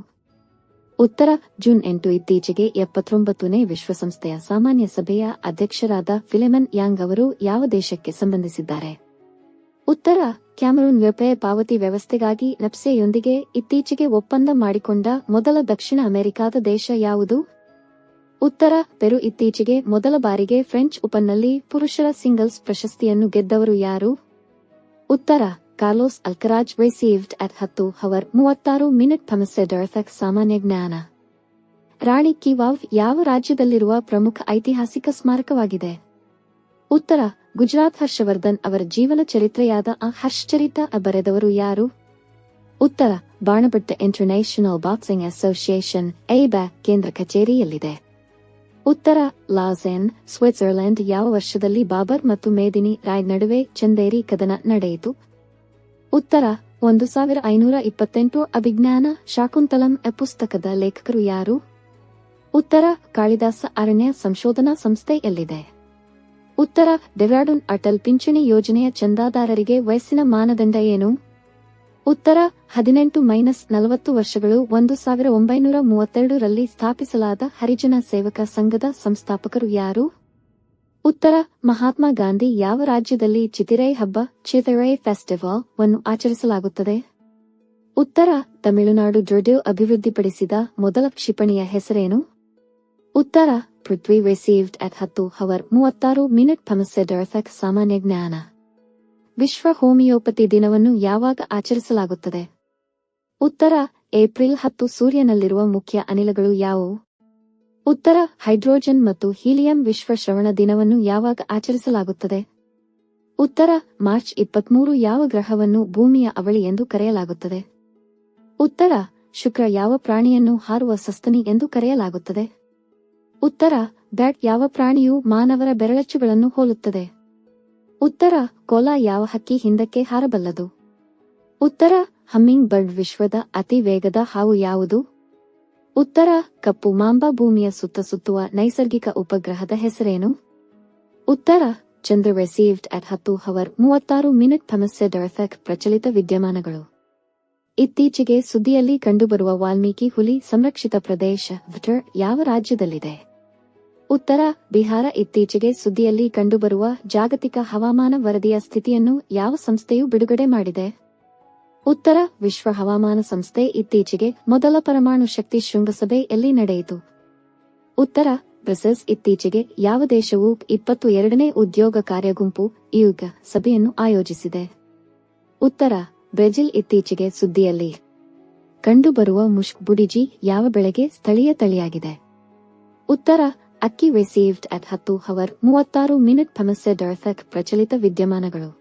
ಉತ್ತರ, ಜೂನ್ ಎಂಟು ಇತ್ತೀಚೆಗೆ ಎಪ್ಪತ್ತೊಂಬತ್ತನೇ ವಿಶ್ವಸಂಸ್ಥೆಯ ಸಾಮಾನ್ಯ ಸಭೆಯ ಅಧ್ಯಕ್ಷರಾದ ಫಿಲೆಮನ್ ಯಾಂಗ್ ಅವರು ಯಾವ ದೇಶಕ್ಕೆ ಸಂಬಂಧಿಸಿದ್ದಾರೆ? ಉತ್ತರ ಕ್ಯಾಮರೂನ್ ವ್ಯಪಯ ಪಾವತಿ ವ್ಯವಸ್ಥೆಗಾಗಿ ನಪ್ಸೆಯೊಂದಿಗೆ ಇತ್ತೀಚೆಗೆ ಒಪ್ಪಂದ ಮಾಡಿಕೊಂಡ ಮೊದಲ ದಕ್ಷಿಣ ಅಮೆರಿಕಾದ ದೇಶ ಯಾವುದು? ಉತ್ತರ, ಪೆರು ಇತ್ತೀಚೆಗೆ ಮೊದಲ ಬಾರಿಗೆ ಫ್ರೆಂಚ್ ಓಪನ್ನಲ್ಲಿ ಪುರುಷರ ಸಿಂಗಲ್ಸ್ ಪ್ರಶಸ್ತಿಯನ್ನು ಗೆದ್ದವರು ಯಾರು? ಉತ್ತರ, ಕಾರ್ಲೋಸ್ ಅಲ್ಕರಾಜ್ ರಿಸೀವ್ಡ್ ಅಟ್ ಹತ್ತು ಹವರ್ ಮೂವತ್ತಾರು ಮಿನಿಟ್ ಥಮಸೆಡ್ ಅರ್ಥಕ್ ಸಾಮಾನ್ಯ ಜ್ಞಾನ. ರಾಣಿ ಕಿವಾವ್ ಯಾವ ರಾಜ್ಯದಲ್ಲಿರುವ ಪ್ರಮುಖ ಐತಿಹಾಸಿಕ ಸ್ಮಾರಕವಾಗಿದೆ? ಉತ್ತರ, ಗುಜರಾತ್ ಹರ್ಷವರ್ಧನ್ ಅವರ ಜೀವನ ಚರಿತ್ರೆಯಾದ ಆ ಹರ್ಷಚರಿತ ಬರೆದವರು ಯಾರು? ಉತ್ತರ, ಬಾಣಭಟ್ಟ ಇಂಟರ್ನ್ಯಾಷನಲ್ ಬಾಕ್ಸಿಂಗ್ ಅಸೋಸಿಯೇಷನ್ ಎಬ್ಯಾ ಕೇಂದ್ರ ಕಚೇರಿಯಲ್ಲಿದೆ. ಉತ್ತರ, ಲಾಸೆನ್, ಸ್ವಿಟ್ಜರ್ಲೆಂಡ್ ಯಾವ ವರ್ಷದಲ್ಲಿ ಬಾಬರ್ ಮತ್ತು ಮೇದಿನಿ ರಾಯ್ ನಡುವೆ ಚಂದೇರಿ ಕದನ ನಡೆಯಿತು? ಉತ್ತರ, ಒಂದು ಸಾವಿರ ಐನೂರ ಇಪ್ಪತ್ತೆಂಟು ಅಭಿಜ್ಞಾನ ಶಾಕುಂತಲಂ ಎ ಪುಸ್ತಕದ ಲೇಖಕರು ಯಾರು? ಉತ್ತರ, ಕಾಳಿದಾಸ ಅರಣ್ಯ ಸಂಶೋಧನಾ ಸಂಸ್ಥೆ ಎಲ್ಲಿದೆ ಉತ್ತರ ಡೆರಾಡೂನ್ ಅಟಲ್ ಪಿಂಚಣಿ ಯೋಜನೆಯ ಚಂದಾದಾರರಿಗೆ ವಯಸ್ಸಿನ ಮಾನದಂಡ ಏನು? ಉತ್ತರ, ಹದಿನೆಂಟು ಮೈನಸ್ ನಲವತ್ತು ವರ್ಷಗಳು ಒಂದು ಸಾವಿರ ಒಂಬೈನೂರ ಮೂವತ್ತೆರಡರಲ್ಲಿ ಸ್ಥಾಪಿಸಲಾದ ಹರಿಜನ ಸೇವಕ ಸಂಘದ ಸಂಸ್ಥಾಪಕರು ಯಾರು? ಉತ್ತರ, ಮಹಾತ್ಮ ಗಾಂಧಿ ಯಾವ ರಾಜ್ಯದಲ್ಲಿ ಚಿತಿರೈ ಹಬ್ಬ, ಚಿತಿರೈ ಫೆಸ್ಟಿವಲ್ ವನ್ನು ಆಚರಿಸಲಾಗುತ್ತದೆ? ಉತ್ತರ, ತಮಿಳುನಾಡು ಜೊಡ್ಯು ಅಭಿವೃದ್ಧಿಪಡಿಸಿದ ಮೊದಲ ಕ್ಷಿಪಣಿಯ ಹೆಸರೇನು? ಉತ್ತರ, ಪೃಥ್ವಿ ರಿಸೀವ್ಡ್ ಅಟ್ ಹತ್ತು ಹವರ್ ಮೂವತ್ತಾರು ಮಿನಿಟ್ ಫಮಸೆಡರ್ಫೆಕ್ ಸಾಮಾನ್ಯ ಜ್ಞಾನ ವಿಶ್ವ ಹೋಮಿಯೋಪತಿ ದಿನವನ್ನು ಯಾವಾಗ ಆಚರಿಸಲಾಗುತ್ತದೆ? ಉತ್ತರ, ಏಪ್ರಿಲ್ ಹತ್ತು ಸೂರ್ಯನಲ್ಲಿರುವ ಮುಖ್ಯ ಅನಿಲಗಳು ಯಾವುವು? ಉತ್ತರ, ಹೈಡ್ರೋಜನ್ ಮತ್ತು ಹೀಲಿಯಂ ವಿಶ್ವ ಶ್ರವಣ ದಿನವನ್ನು ಯಾವಾಗ ಆಚರಿಸಲಾಗುತ್ತದೆ? ಉತ್ತರ, ಮಾರ್ಚ್ ಇಪ್ಪತ್ಮೂರು ಯಾವ ಗ್ರಹವನ್ನು ಭೂಮಿಯ ಅವಳಿ ಎಂದು ಕರೆಯಲಾಗುತ್ತದೆ? ಉತ್ತರ, ಶುಕ್ರ ಯಾವ ಪ್ರಾಣಿಯನ್ನು ಹಾರುವ ಸಸ್ತನಿ ಎಂದು ಕರೆಯಲಾಗುತ್ತದೆ? ಉತ್ತರ ಬ್ಯಾಟ್ ಯಾವ ಪ್ರಾಣಿಯು ಮಾನವರ ಬೆರಳಚ್ಚುಗಳನ್ನು ಹೋಲುತ್ತದೆ. ಉತ್ತರ, ಕೋಲ ಯಾವ ಹಕ್ಕಿ ಹಿಂದಕ್ಕೆ ಹಾರಬಲ್ಲದು. ಉತ್ತರ, ಹಮ್ಮಿಂಗ್ ಬರ್ಡ್ ವಿಶ್ವದ ಅತಿ ವೇಗದ ಹಾವು ಯಾವುದು. ಉತ್ತರ, ಕಪ್ಪು ಮಾಂಬಾ ಭೂಮಿಯ ಸುತ್ತ ಸುತ್ತುವ ನೈಸರ್ಗಿಕ ಉಪಗ್ರಹದ ಹೆಸರೇನು. ಉತ್ತರ, ಚಂದ್ರ ರಿಸೀವ್ಡ್ ಅಟ್ ಹತ್ತು ಹವರ್ ಮೂವತ್ತಾರು ಮಿನಿಟ್ ಥಮಸ್ಸೆಡರ್ಫೆಕ್ ಪ್ರಚಲಿತ ವಿದ್ಯಮಾನಗಳು. ಇತ್ತೀಚೆಗೆ ಸುದ್ದಿಯಲ್ಲಿ ಕಂಡುಬರುವ ವಾಲ್ಮೀಕಿ ಹುಲಿ ಸಂರಕ್ಷಿತ ಪ್ರದೇಶ ಯಾವ ರಾಜ್ಯದಲ್ಲಿದೆ? ಉತ್ತರ ಬಿಹಾರ ಇತ್ತೀಚೆಗೆ ಸುದ್ದಿಯಲ್ಲಿ ಕಂಡುಬರುವ ಜಾಗತಿಕ ಹವಾಮಾನ ವರದಿಯ ಸ್ಥಿತಿಯನ್ನು ಯಾವ ಸಂಸ್ಥೆಯು ಬಿಡುಗಡೆ ಮಾಡಿದೆ? ಉತ್ತರ ವಿಶ್ವ ಹವಾಮಾನ ಸಂಸ್ಥೆ ಇತ್ತೀಚೆಗೆ ಮೊದಲ ಪರಮಾಣು ಶಕ್ತಿ ಶೃಂಗಸಭೆ ಎಲ್ಲಿ ನಡೆಯಿತು? ಉತ್ತರ ಬ್ರಸೆಲ್ಸ್ ಇತ್ತೀಚೆಗೆ ಯಾವ ದೇಶವು ಇಪ್ಪತ್ತು ಎರಡನೇ ಉದ್ಯೋಗ ಕಾರ್ಯಗುಂಪು ಇಯುಗ ಸಭೆಯನ್ನು ಆಯೋಜಿಸಿದೆ? ಉತ್ತರ ಬ್ರೆಜಿಲ್ ಇತ್ತೀಚೆಗೆ ಸುದ್ದಿಯಲ್ಲಿ ಕಂಡುಬರುವ ಮುಷ್ಕ್ ಬುಡಿಜಿ ಯಾವ ಬೆಳೆಗೆ ಸ್ಥಳೀಯ ತಳಿಯಾಗಿದೆ? ಉತ್ತರ ಅಕ್ಕಿ ರಿಸೀವ್ಡ್ ಅಟ್ ಹತ್ತು ಹವರ್ ಮೂವತ್ತಾರು ಮಿನಿಟ್ ಫಮಸೆಡರ್ಫೆಕ್ ಪ್ರಚಲಿತ ವಿದ್ಯಮಾನಗಳು.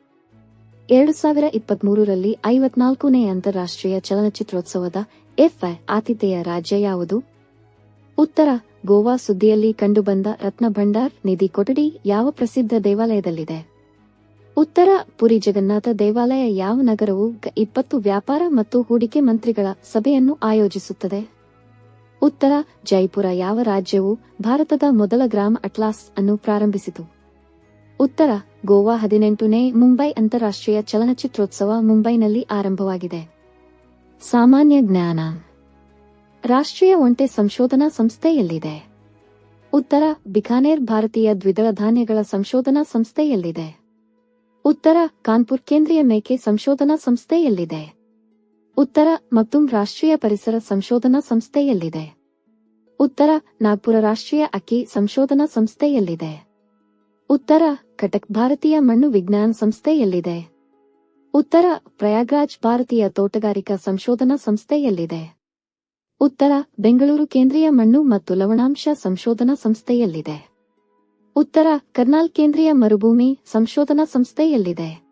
ಎರಡು ಸಾವಿರ ಇಪ್ಪತ್ಮೂರರಲ್ಲಿ ಐವತ್ನಾಲ್ಕನೇ ಅಂತಾರಾಷ್ಟ್ರೀಯ ಚಲನಚಿತ್ರೋತ್ಸವದ ಎಫ್ಐ ಆತಿಥೇಯ ರಾಜ್ಯ ಯಾವುದು? ಉತ್ತರ, ಗೋವಾ ಸುದ್ದಿಯಲ್ಲಿ ಕಂಡುಬಂದ ರತ್ನ ಭಂಡಾರ್ ನಿಧಿ ಕೊಠಡಿ ಯಾವ ಪ್ರಸಿದ್ಧ ದೇವಾಲಯದಲ್ಲಿದೆ? ಉತ್ತರ, ಪುರಿ ಜಗನ್ನಾಥ ದೇವಾಲಯ ಯಾವ ನಗರವು ಇಪ್ಪತ್ತು ವ್ಯಾಪಾರ ಮತ್ತು ಹೂಡಿಕೆ ಮಂತ್ರಿಗಳ ಸಭೆಯನ್ನು ಆಯೋಜಿಸುತ್ತದೆ? ಉತ್ತರ, ಜೈಪುರ ಯಾವ ರಾಜ್ಯವು ಭಾರತದ ಮೊದಲ ಗ್ರಾಮ ಅಟ್ಲಾಸ್ ಅನ್ನು ಪ್ರಾರಂಭಿಸಿತು? ಉತ್ತರ, ಗೋವಾ ಹದಿನೆಂಟನೇ ಮುಂಬೈ ಅಂತಾರಾಷ್ಟ್ರೀಯ ಚಲನಚಿತ್ರೋತ್ಸವ ಮುಂಬೈನಲ್ಲಿ ಆರಂಭವಾಗಿದೆ. ಸಾಮಾನ್ಯ ಜ್ಞಾನ. ರಾಷ್ಟ್ರೀಯ ಒಂಟೆ ಸಂಶೋಧನಾ ಸಂಸ್ಥೆ ಎಲ್ಲಿದೆ? ಉತ್ತರ ಬಿಕಾನೇರ್ ಭಾರತೀಯ ದ್ವಿದಳ ಧಾನ್ಯಗಳ ಸಂಶೋಧನಾ ಸಂಸ್ಥೆ ಎಲ್ಲಿದೆ? ಉತ್ತರ, ಕಾನ್ಪುರ್ ಕೇಂದ್ರೀಯ ಮೇಕೆ ಸಂಶೋಧನಾ ಸಂಸ್ಥೆ ಎಲ್ಲಿದೆ? ಉತ್ತರ ಮತ್ತು ರಾಷ್ಟ್ರೀಯ ಪರಿಸರ ಸಂಶೋಧನಾ ಸಂಸ್ಥೆಯಲ್ಲಿದೆ. ಉತ್ತರ ನಾಗ್ಪುರ ರಾಷ್ಟ್ರೀಯ ಅಕ್ಕಿ ಸಂಶೋಧನಾ ಸಂಸ್ಥೆಯಲ್ಲಿದೆ. ಉತ್ತರ ಕಟಕ್ ಭಾರತೀಯ ಮಣ್ಣು ವಿಜ್ಞಾನ ಸಂಸ್ಥೆಯಲ್ಲಿದೆ. ಉತ್ತರ ಪ್ರಯಾಗ್ರಾಜ್ ಭಾರತೀಯ ತೋಟಗಾರಿಕಾ ಸಂಶೋಧನಾ ಸಂಸ್ಥೆಯಲ್ಲಿದೆ. ಉತ್ತರ ಬೆಂಗಳೂರು ಕೇಂದ್ರೀಯ ಮಣ್ಣು ಮತ್ತು ಲವಣಾಂಶ ಸಂಶೋಧನಾ ಸಂಸ್ಥೆಯಲ್ಲಿದೆ. ಉತ್ತರ ಕರ್ನಾಲ್ ಕೇಂದ್ರೀಯ ಮರುಭೂಮಿ ಸಂಶೋಧನಾ ಸಂಸ್ಥೆ ಎಲ್ಲಿದೆ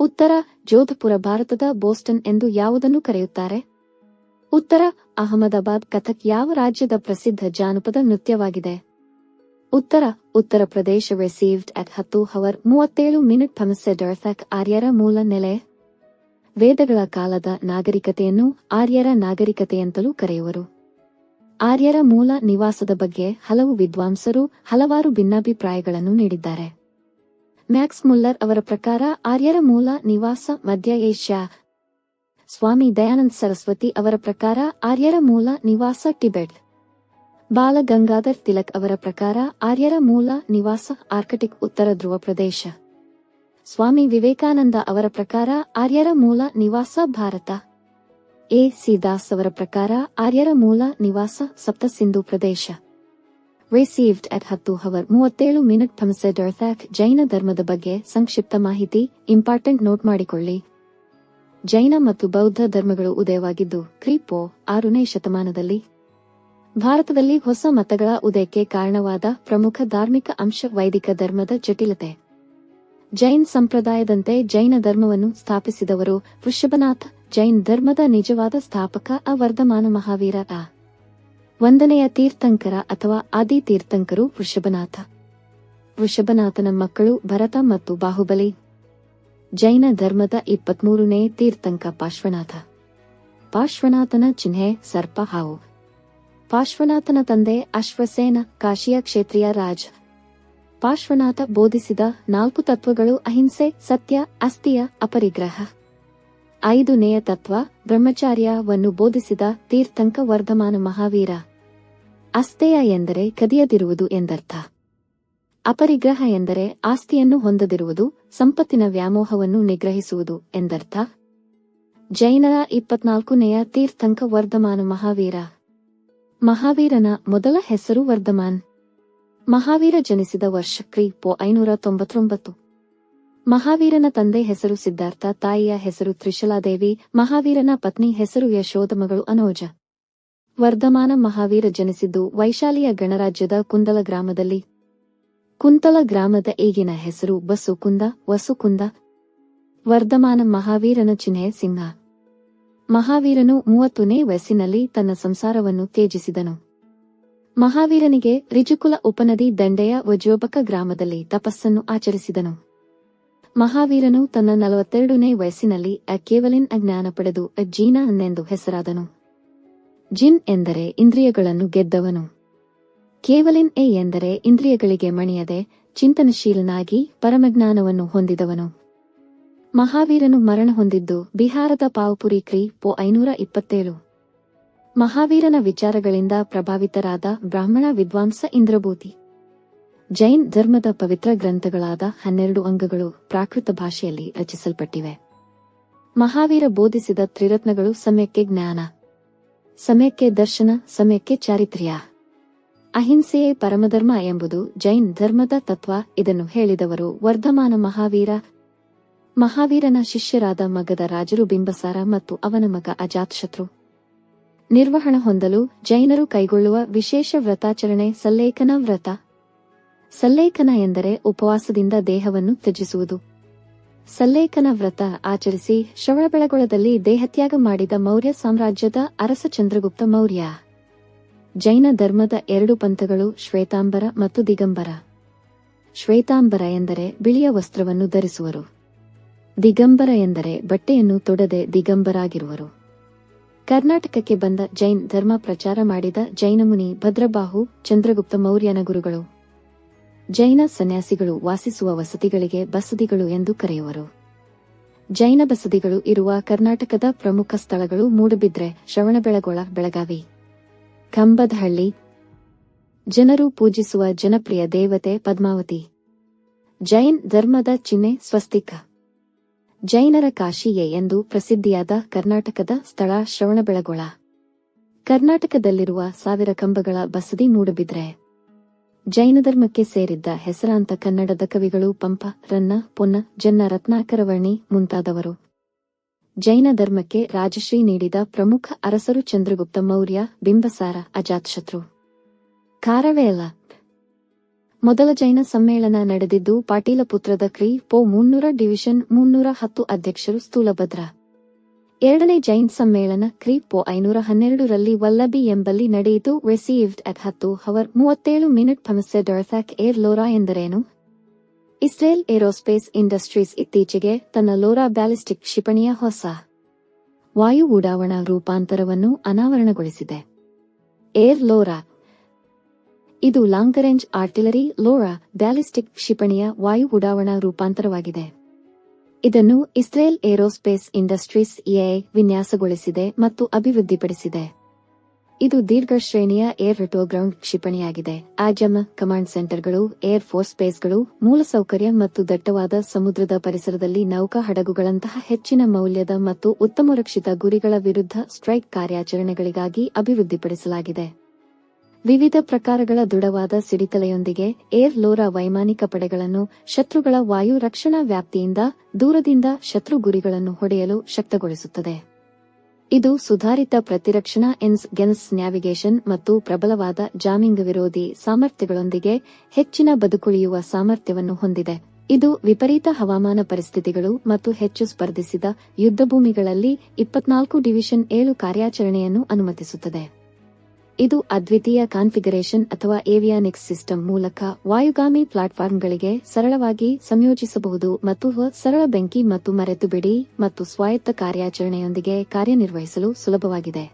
ಉತ್ತರ ಜೋಧಪುರ ಭಾರತದ ಬೋಸ್ಟನ್ ಎಂದು ಯಾವುದನ್ನು ಕರೆಯುತ್ತಾರೆ? ಉತ್ತರ ಅಹಮದಾಬಾದ್ ಕಥಕ್ ಯಾವ ರಾಜ್ಯದ ಪ್ರಸಿದ್ಧ ಜಾನಪದ ನೃತ್ಯವಾಗಿದೆ? ಉತ್ತರ ಉತ್ತರ ಪ್ರದೇಶ ರಿಸೀವ್ಡ್ ಅಟ್ ಹತ್ತು ಹವರ್ ಮೂವತ್ತೇಳು ಮಿನಿಟ್ ಫಮಸೆಡರ್ಫೆಕ್ ಆರ್ಯರ ಮೂಲ ನೆಲೆ. ವೇದಗಳ ಕಾಲದ ನಾಗರಿಕತೆಯನ್ನು ಆರ್ಯರ ನಾಗರಿಕತೆಯಂತಲೂ ಕರೆಯುವರು. ಆರ್ಯರ ಮೂಲ ನಿವಾಸದ ಬಗ್ಗೆ ಹಲವು ವಿದ್ವಾಂಸರು ಹಲವಾರು ಭಿನ್ನಾಭಿಪ್ರಾಯಗಳನ್ನು ನೀಡಿದ್ದಾರೆ. ಮ್ಯಾಕ್ಸ್ ಮುಲ್ಲರ್ ಅವರ ಪ್ರಕಾರ ಆರ್ಯರ ಮೂಲ ನಿವಾಸ ಮಧ್ಯ ಏಷ್ಯಾ. ಸ್ವಾಮಿ ದಯಾನಂದ ಸರಸ್ವತಿ ಅವರ ಪ್ರಕಾರ ಆರ್ಯರ ಮೂಲ ನಿವಾಸ ಟಿಬೆಟ್. ಬಾಲ ಗಂಗಾಧರ್ ತಿಲಕ್ ಅವರ ಪ್ರಕಾರ ಆರ್ಯರ ಮೂಲ ನಿವಾಸ ಆರ್ಕಟಿಕ್ ಉತ್ತರ ಧ್ರುವ ಪ್ರದೇಶ. ಸ್ವಾಮಿ ವಿವೇಕಾನಂದ ಅವರ ಪ್ರಕಾರ ಆರ್ಯರ ಮೂಲ ನಿವಾಸ ಭಾರತ. ಎ. ಸಿ. ದಾಸ್ ಅವರ ಪ್ರಕಾರ ಆರ್ಯರ ಮೂಲ ನಿವಾಸ ಸಪ್ತ ಸಿಂಧು ಪ್ರದೇಶ. ರಿಸೀವ್ಡ್ ಅಟ್ ಹತ್ತು ಹವರ್ ಮೂವತ್ತೇಳು ಮಿನಿಟ್ ಥಮ್ಸೆಡರ್ಫ್ಯಾಕ್ ಜೈನ ಧರ್ಮದ ಬಗ್ಗೆ ಸಂಕ್ಷಿಪ್ತ ಮಾಹಿತಿ ಇಂಪಾರ್ಟೆಂಟ್ ನೋಟ್ ಮಾಡಿಕೊಳ್ಳಿ. ಜೈನ ಮತ್ತು ಬೌದ್ಧ ಧರ್ಮಗಳು ಉದಯವಾಗಿದ್ದು ಕ್ರಿಪೋ ಆರನೇ ಶತಮಾನದಲ್ಲಿ. ಭಾರತದಲ್ಲಿ ಹೊಸ ಮತಗಳ ಉದಯಕ್ಕೆ ಕಾರಣವಾದ ಪ್ರಮುಖ ಧಾರ್ಮಿಕ ಅಂಶ ವೈದಿಕ ಧರ್ಮದ ಜಟಿಲತೆ. ಜೈನ್ ಸಂಪ್ರದಾಯದಂತೆ ಜೈನ ಧರ್ಮವನ್ನು ಸ್ಥಾಪಿಸಿದವರು ವೃಷಭನಾಥ. ಜೈನ್ ಧರ್ಮದ ನಿಜವಾದ ಸ್ಥಾಪಕ ಅವರ್ಧಮಾನ ಮಹಾವೀರ ಆ ಒಂದನೆಯ ತೀರ್ಥಂಕರ ಅಥವಾ ಆದಿ ತೀರ್ಥಂಕರು ವೃಷಭನಾಥ. ವೃಷಭನಾಥನ ಮಕ್ಕಳು ಭರತ ಮತ್ತು ಬಾಹುಬಲಿ. ಜೈನ ಧರ್ಮದ ಇಪ್ಪತ್ಮೂರನೇ ತೀರ್ಥಂಕ ಪಾರ್ಶ್ವನಾಥ ಪಾರ್ಶ್ವನಾಥನ ಚಿಹ್ನೆ ಸರ್ಪ ಹಾವು. ಪಾರ್ಶ್ವನಾಥನ ತಂದೆ ಅಶ್ವಸೇನ ಕಾಶಿಯ ಕ್ಷೇತ್ರೀಯ ರಾಜ. ಪಾರ್ಶ್ವನಾಥ ಬೋಧಿಸಿದ ನಾಲ್ಕು ತತ್ವಗಳು ಅಹಿಂಸೆ, ಸತ್ಯ, ಅಸ್ಥಿಯ, ಅಪರಿಗ್ರಹ. ಐದನೆಯ ತತ್ವ ಬ್ರಹ್ಮಚಾರ್ಯವನ್ನು ಬೋಧಿಸಿದ ತೀರ್ಥಂಕ ವರ್ಧಮಾನ ಮಹಾವೀರ. ಅಸ್ಥೇಯ ಎಂದರೆ ಕದಿಯದಿರುವುದು ಎಂದರ್ಥ. ಅಪರಿಗ್ರಹ ಎಂದರೆ ಆಸ್ತಿಯನ್ನು ಹೊಂದದಿರುವುದು, ಸಂಪತ್ತಿನ ವ್ಯಾಮೋಹವನ್ನು ನಿಗ್ರಹಿಸುವುದು ಎಂದರ್ಥ. ಜೈನರ ಇಪ್ಪತ್ನಾಲ್ಕನೆಯ ತೀರ್ಥಂಕ ವರ್ಧಮಾನ ಮಹಾವೀರ. ಮಹಾವೀರನ ಮೊದಲ ಹೆಸರು ವರ್ಧಮಾನ್. ಮಹಾವೀರ ಜನಿಸಿದ ವರ್ಷ ಕ್ರಿ ಪೋ ಐನೂರ ತೊಂಬತ್ತೊಂಬತ್ತು ಮಹಾವೀರನ ತಂದೆ ಹೆಸರು ಸಿದ್ಧಾರ್ಥ, ತಾಯಿಯ ಹೆಸರು ತ್ರಿಶಲಾದೇವಿ, ಮಹಾವೀರನ ಪತ್ನಿ ಹೆಸರು ಯಶೋಧಮಗಳು ಅನೋಜ. ವರ್ಧಮಾನ ಮಹಾವೀರ ಜನಿಸಿದ್ದು ವೈಶಾಲಿಯ ಗಣರಾಜ್ಯದ ಕುಂದಲ ಗ್ರಾಮದಲ್ಲಿ. ಕುಂತಲ ಗ್ರಾಮದ ಈಗಿನ ಹೆಸರು ಬಸುಕುಂದ, ವಸುಕುಂದ. ವರ್ಧಮಾನ ಮಹಾವೀರನ ಚಿಹ್ನೆ ಸಿಂಹ. ಮಹಾವೀರನು ಮೂವತ್ತನೇ ವಯಸ್ಸಿನಲ್ಲಿ ತನ್ನ ಸಂಸಾರವನ್ನು ತ್ಯಜಿಸಿದನು. ಮಹಾವೀರನಿಗೆ ರಿಜುಕುಲ ಉಪನದಿ ದಂಡೆಯ ವಜೋಬಕ ಗ್ರಾಮದಲ್ಲಿ ತಪಸ್ಸನ್ನು ಆಚರಿಸಿದನು. ಮಹಾವೀರನು ತನ್ನ ನಲವತ್ತೆರಡನೇ ವಯಸ್ಸಿನಲ್ಲಿ ಅಕೇವಲಿನ್ ಅಜ್ಞಾನ ಪಡೆದು ಅಜ್ಜೀನ ಅನ್ನೆಂದು ಹೆಸರಾದನು. ಜಿನ್ ಎಂದರೆ ಇಂದ್ರಿಯಗಳನ್ನು ಗೆದ್ದವನು. ಕೇವಲಿನ್ ಎ ಎಂದರೆ ಇಂದ್ರಿಯಗಳಿಗೆ ಮಣಿಯದೆ ಚಿಂತನಶೀಲನಾಗಿ ಪರಮಜ್ಞಾನವನ್ನು ಹೊಂದಿದವನು. ಮಹಾವೀರನು ಮರಣ ಹೊಂದಿದ್ದು ಬಿಹಾರದ ಪಾವಪುರಿ ಕ್ರಿ ಪೋ ಐನೂರ ಇಪ್ಪತ್ತೇಳು. ಮಹಾವೀರನ ವಿಚಾರಗಳಿಂದ ಪ್ರಭಾವಿತರಾದ ಬ್ರಾಹ್ಮಣ ವಿದ್ವಾಂಸ ಇಂದ್ರಭೂತಿ. ಜೈನ್ ಧರ್ಮದ ಪವಿತ್ರ ಗ್ರಂಥಗಳಾದ ಹನ್ನೆರಡು ಅಂಗಗಳು ಪ್ರಾಕೃತ ಭಾಷೆಯಲ್ಲಿ ರಚಿಸಲ್ಪಟ್ಟಿವೆ. ಮಹಾವೀರ ಬೋಧಿಸಿದ ತ್ರಿರತ್ನಗಳು ಸಮಯಕ್ಕೆ ಜ್ಞಾನ. ಸಮಯಕ್ಕೆ ದರ್ಶನ, ಸಮಯಕ್ಕೆ ಚಾರಿತ್ರ್ಯ. ಅಹಿಂಸೆಯೇ ಪರಮಧರ್ಮ ಎಂಬುದು ಜೈನ್ ಧರ್ಮದ ತತ್ವ, ಇದನ್ನು ಹೇಳಿದವರು ವರ್ಧಮಾನ ಮಹಾವೀರ. ಮಹಾವೀರನ ಶಿಷ್ಯರಾದ ಮಗದ ರಾಜರು ಬಿಂಬಸಾರ ಮತ್ತು ಅವನ ಮಗ ಅಜಾತಶತ್ರು. ನಿರ್ವಹಣ ಹೊಂದಲು ಜೈನರು ಕೈಗೊಳ್ಳುವ ವಿಶೇಷ ವ್ರತಾಚರಣೆ ಸಲ್ಲೇಖನ ವ್ರತ. ಸಲ್ಲೇಖನ ಎಂದರೆ ಉಪವಾಸದಿಂದ ದೇಹವನ್ನು ತ್ಯಜಿಸುವುದು. ಸಲ್ಲೇಖನ ವ್ರತ ಆಚರಿಸಿ ಶ್ರವಣಬೆಳಗೊಳದಲ್ಲಿ ದೇಹತ್ಯಾಗ ಮಾಡಿದ ಮೌರ್ಯ ಸಾಮ್ರಾಜ್ಯದ ಅರಸ ಚಂದ್ರಗುಪ್ತ ಮೌರ್ಯ. ಜೈನ ಧರ್ಮದ ಎರಡು ಪಂಥಗಳು ಶ್ವೇತಾಂಬರ ಮತ್ತು ದಿಗಂಬರ. ಶ್ವೇತಾಂಬರ ಎಂದರೆ ಬಿಳಿಯ ವಸ್ತ್ರವನ್ನು ಧರಿಸುವರು. ದಿಗಂಬರ ಎಂದರೆ ಬಟ್ಟೆಯನ್ನು ತೊಡದೆ ದಿಗಂಬರಾಗಿರುವರು. ಕರ್ನಾಟಕಕ್ಕೆ ಬಂದ ಜೈನ್ ಧರ್ಮ ಪ್ರಚಾರ ಮಾಡಿದ ಜೈನಮುನಿ ಭದ್ರಬಾಹು ಚಂದ್ರಗುಪ್ತ ಮೌರ್ಯನ ಗುರುಗಳು. ಜೈನ ಸನ್ಯಾಸಿಗಳು ವಾಸಿಸುವ ವಸತಿಗಳಿಗೆ ಬಸದಿಗಳು ಎಂದು ಕರೆಯುವರು. ಜೈನ ಬಸದಿಗಳು ಇರುವ ಕರ್ನಾಟಕದ ಪ್ರಮುಖ ಸ್ಥಳಗಳು ಮೂಡುಬಿದ್ರೆ ಶ್ರವಣಬೆಳಗೊಳ ಬೆಳಗಾವಿ. ಕಂಬದಹಳ್ಳಿ. ಜನರು ಪೂಜಿಸುವ ಜನಪ್ರಿಯ ದೇವತೆ ಪದ್ಮಾವತಿ. ಜೈನ್ ಧರ್ಮದ ಚಿಹ್ನೆ ಸ್ವಸ್ತಿಕ. ಜೈನರ ಕಾಶಿಯೇ ಎಂದು ಪ್ರಸಿದ್ಧಿಯಾದ ಕರ್ನಾಟಕದ ಸ್ಥಳ ಶ್ರವಣಬೆಳಗೊಳ. ಕರ್ನಾಟಕದಲ್ಲಿರುವ ಸಾವಿರ ಕಂಬಗಳ ಬಸದಿ ಮೂಡುಬಿದ್ರೆ. ಜೈನ ಧರ್ಮಕ್ಕೆ ಸೇರಿದ್ದ ಹೆಸರಾಂತ ಕನ್ನಡದ ಕವಿಗಳು ಪಂಪ, ರನ್ನ, ಪೊನ್ನ, ಜನ್ನ, ರತ್ನಾಕರವರ್ಣಿ ಮುಂತಾದವರು. ಜೈನ ಧರ್ಮಕ್ಕೆ ರಾಜಶ್ರೀ ನೀಡಿದ ಪ್ರಮುಖ ಅರಸರು ಚಂದ್ರಗುಪ್ತ, ಮೌರ್ಯ, ಬಿಂಬಸಾರ, ಅಜಾತಶತ್ರು. ಕಾರವೇಲ. ಮೊದಲ ಜೈನ ಸಮ್ಮೇಳನ ನಡೆದಿದ್ದು ಪಾಟೀಲ ಪುತ್ರದ ಕ್ರಿ ಪೋ ಮುನ್ನೂರ ಡಿವಿಷನ್ ಮುನ್ನೂರ ಹತ್ತು ಅಧ್ಯಕ್ಷರು ಸ್ಥೂಲಭದ್ರ. ಎರಡನೇ ಜೈನ್ ಸಮ್ಮೇಳನ ಕ್ರೀಪ್ ಐನೂರ ಹನ್ನೆರಡರಲ್ಲಿ ವಲ್ಲಭಿ ಎಂಬಲ್ಲಿ ನಡೆಯಿತು. ರಿಸೀವ್ಡ್ ಅಟ್ ಹತ್ತು ಹವರ್ ಮೂವತ್ತೇಳು ಮಿನಿಟ್ ಫಮಸ್ಸೆ ಡೊರ್ಥಾಕ್ ಏರ್ ಲೋರಾ ಎಂದರೇನು? ಇಸ್ರೇಲ್ ಏರೋಸ್ಪೇಸ್ ಇಂಡಸ್ಟ್ರೀಸ್ ಇತ್ತೀಚೆಗೆ ತನ್ನ ಲೋರಾ ಬ್ಯಾಲಿಸ್ಟಿಕ್ ಕ್ಷಿಪಣಿಯ ಹೊಸ ವಾಯು ಉಡಾವಣಾ ರೂಪಾಂತರವನ್ನು ಅನಾವರಣಗೊಳಿಸಿದೆ. ಏರ್ ಲೋರಾ ಇದು long range artillery LORA ballistic ಕ್ಷಿಪಣಿಯ ವಾಯು ಉಡಾವಣಾ ರೂಪಾಂತರವಾಗಿದೆ. ಇದನ್ನು ಇಸ್ರೇಲ್ ಏರೋಸ್ಪೇಸ್ ಇಂಡಸ್ಟ್ರೀಸ್ ಎ ವಿನ್ಯಾಸಗೊಳಿಸಿದೆ ಮತ್ತು ಅಭಿವೃದ್ಧಿಪಡಿಸಿದೆ. ಇದು ದೀರ್ಘ ಶ್ರೇಣಿಯ ಏರ್ ಗ್ರೌಂಡ್ ಕ್ಷಿಪಣಿಯಾಗಿದೆ. ಆಜಮ್ ಕಮಾಂಡ್ ಸೆಂಟರ್ಗಳು, ಏರ್ ಫೋರ್ಸ್ ಬೇಸ್ಗಳು, ಮೂಲಸೌಕರ್ಯ ಮತ್ತು ದಟ್ಟವಾದ ಸಮುದ್ರದ ಪರಿಸರದಲ್ಲಿ ನೌಕಾ ಹಡಗುಗಳಂತಹ ಹೆಚ್ಚಿನ ಮೌಲ್ಯದ ಮತ್ತು ಉತ್ತಮ ರಕ್ಷಿತ ಗುರಿಗಳ ವಿರುದ್ಧ ಸ್ಟ್ರೈಕ್ ಕಾರ್ಯಾಚರಣೆಗಳಿಗಾಗಿ ಅಭಿವೃದ್ಧಿಪಡಿಸಲಾಗಿದೆ. ವಿವಿಧ ಪ್ರಕಾರಗಳ ದೃಢವಾದ ಸಿಡಿತಲೆಯೊಂದಿಗೆ ಏರ್ ಲೋರಾ ವೈಮಾನಿಕ ಪಡೆಗಳನ್ನು ಶತ್ರುಗಳ ವಾಯು ರಕ್ಷಣಾ ವ್ಯಾಪ್ತಿಯಿಂದ ದೂರದಿಂದ ಶತ್ರು ಗುರಿಗಳನ್ನು ಹೊಡೆಯಲು ಶಕ್ತಗೊಳಿಸುತ್ತದೆ. ಇದು ಸುಧಾರಿತ ಪ್ರತಿರಕ್ಷಣಾ ಎನ್ಸ್ ಗೆನ್ಸ್ ನ್ಯಾವಿಗೇಷನ್ ಮತ್ತು ಪ್ರಬಲವಾದ ಜಾಮಿಂಗ್ ವಿರೋಧಿ ಸಾಮರ್ಥ್ಯಗಳೊಂದಿಗೆ ಹೆಚ್ಚಿನ ಬದುಕುಳಿಯುವ ಸಾಮರ್ಥ್ಯವನ್ನು ಹೊಂದಿದೆ. ಇದು ವಿಪರೀತ ಹವಾಮಾನ ಪರಿಸ್ಥಿತಿಗಳು ಮತ್ತು ಹೆಚ್ಚು ಸ್ಪರ್ಧಿಸಿದ ಯುದ್ಧಭೂಮಿಗಳಲ್ಲಿ ಇಪ್ಪತ್ನಾಲ್ಕು ಡಿವಿಷನ್ ಏಳು ಕಾರ್ಯಾಚರಣೆಯನ್ನು ಅನುಮತಿಸುತ್ತದೆ. ಇದು ಅದ್ವಿತೀಯ ಕಾನ್ಫಿಗರೇಷನ್ ಅಥವಾ ಏವಿಯಾನಿಕ್ಸ್ ಸಿಸ್ಟಮ್ ಮೂಲಕ ವಾಯುಗಾಮಿ ಪ್ಲಾಟ್ಫಾರ್ಮ್ಗಳಿಗೆ ಸರಳವಾಗಿ ಸಂಯೋಜಿಸಬಹುದು ಮತ್ತು ಸರಳ ಬೆಂಕಿ ಮತ್ತು ಮರೆತುಬಿಡಿ ಮತ್ತು ಸ್ವಾಯತ್ತ ಕಾರ್ಯಾಚರಣೆಯೊಂದಿಗೆ ಕಾರ್ಯನಿರ್ವಹಿಸಲು ಸುಲಭವಾಗಿದೆ.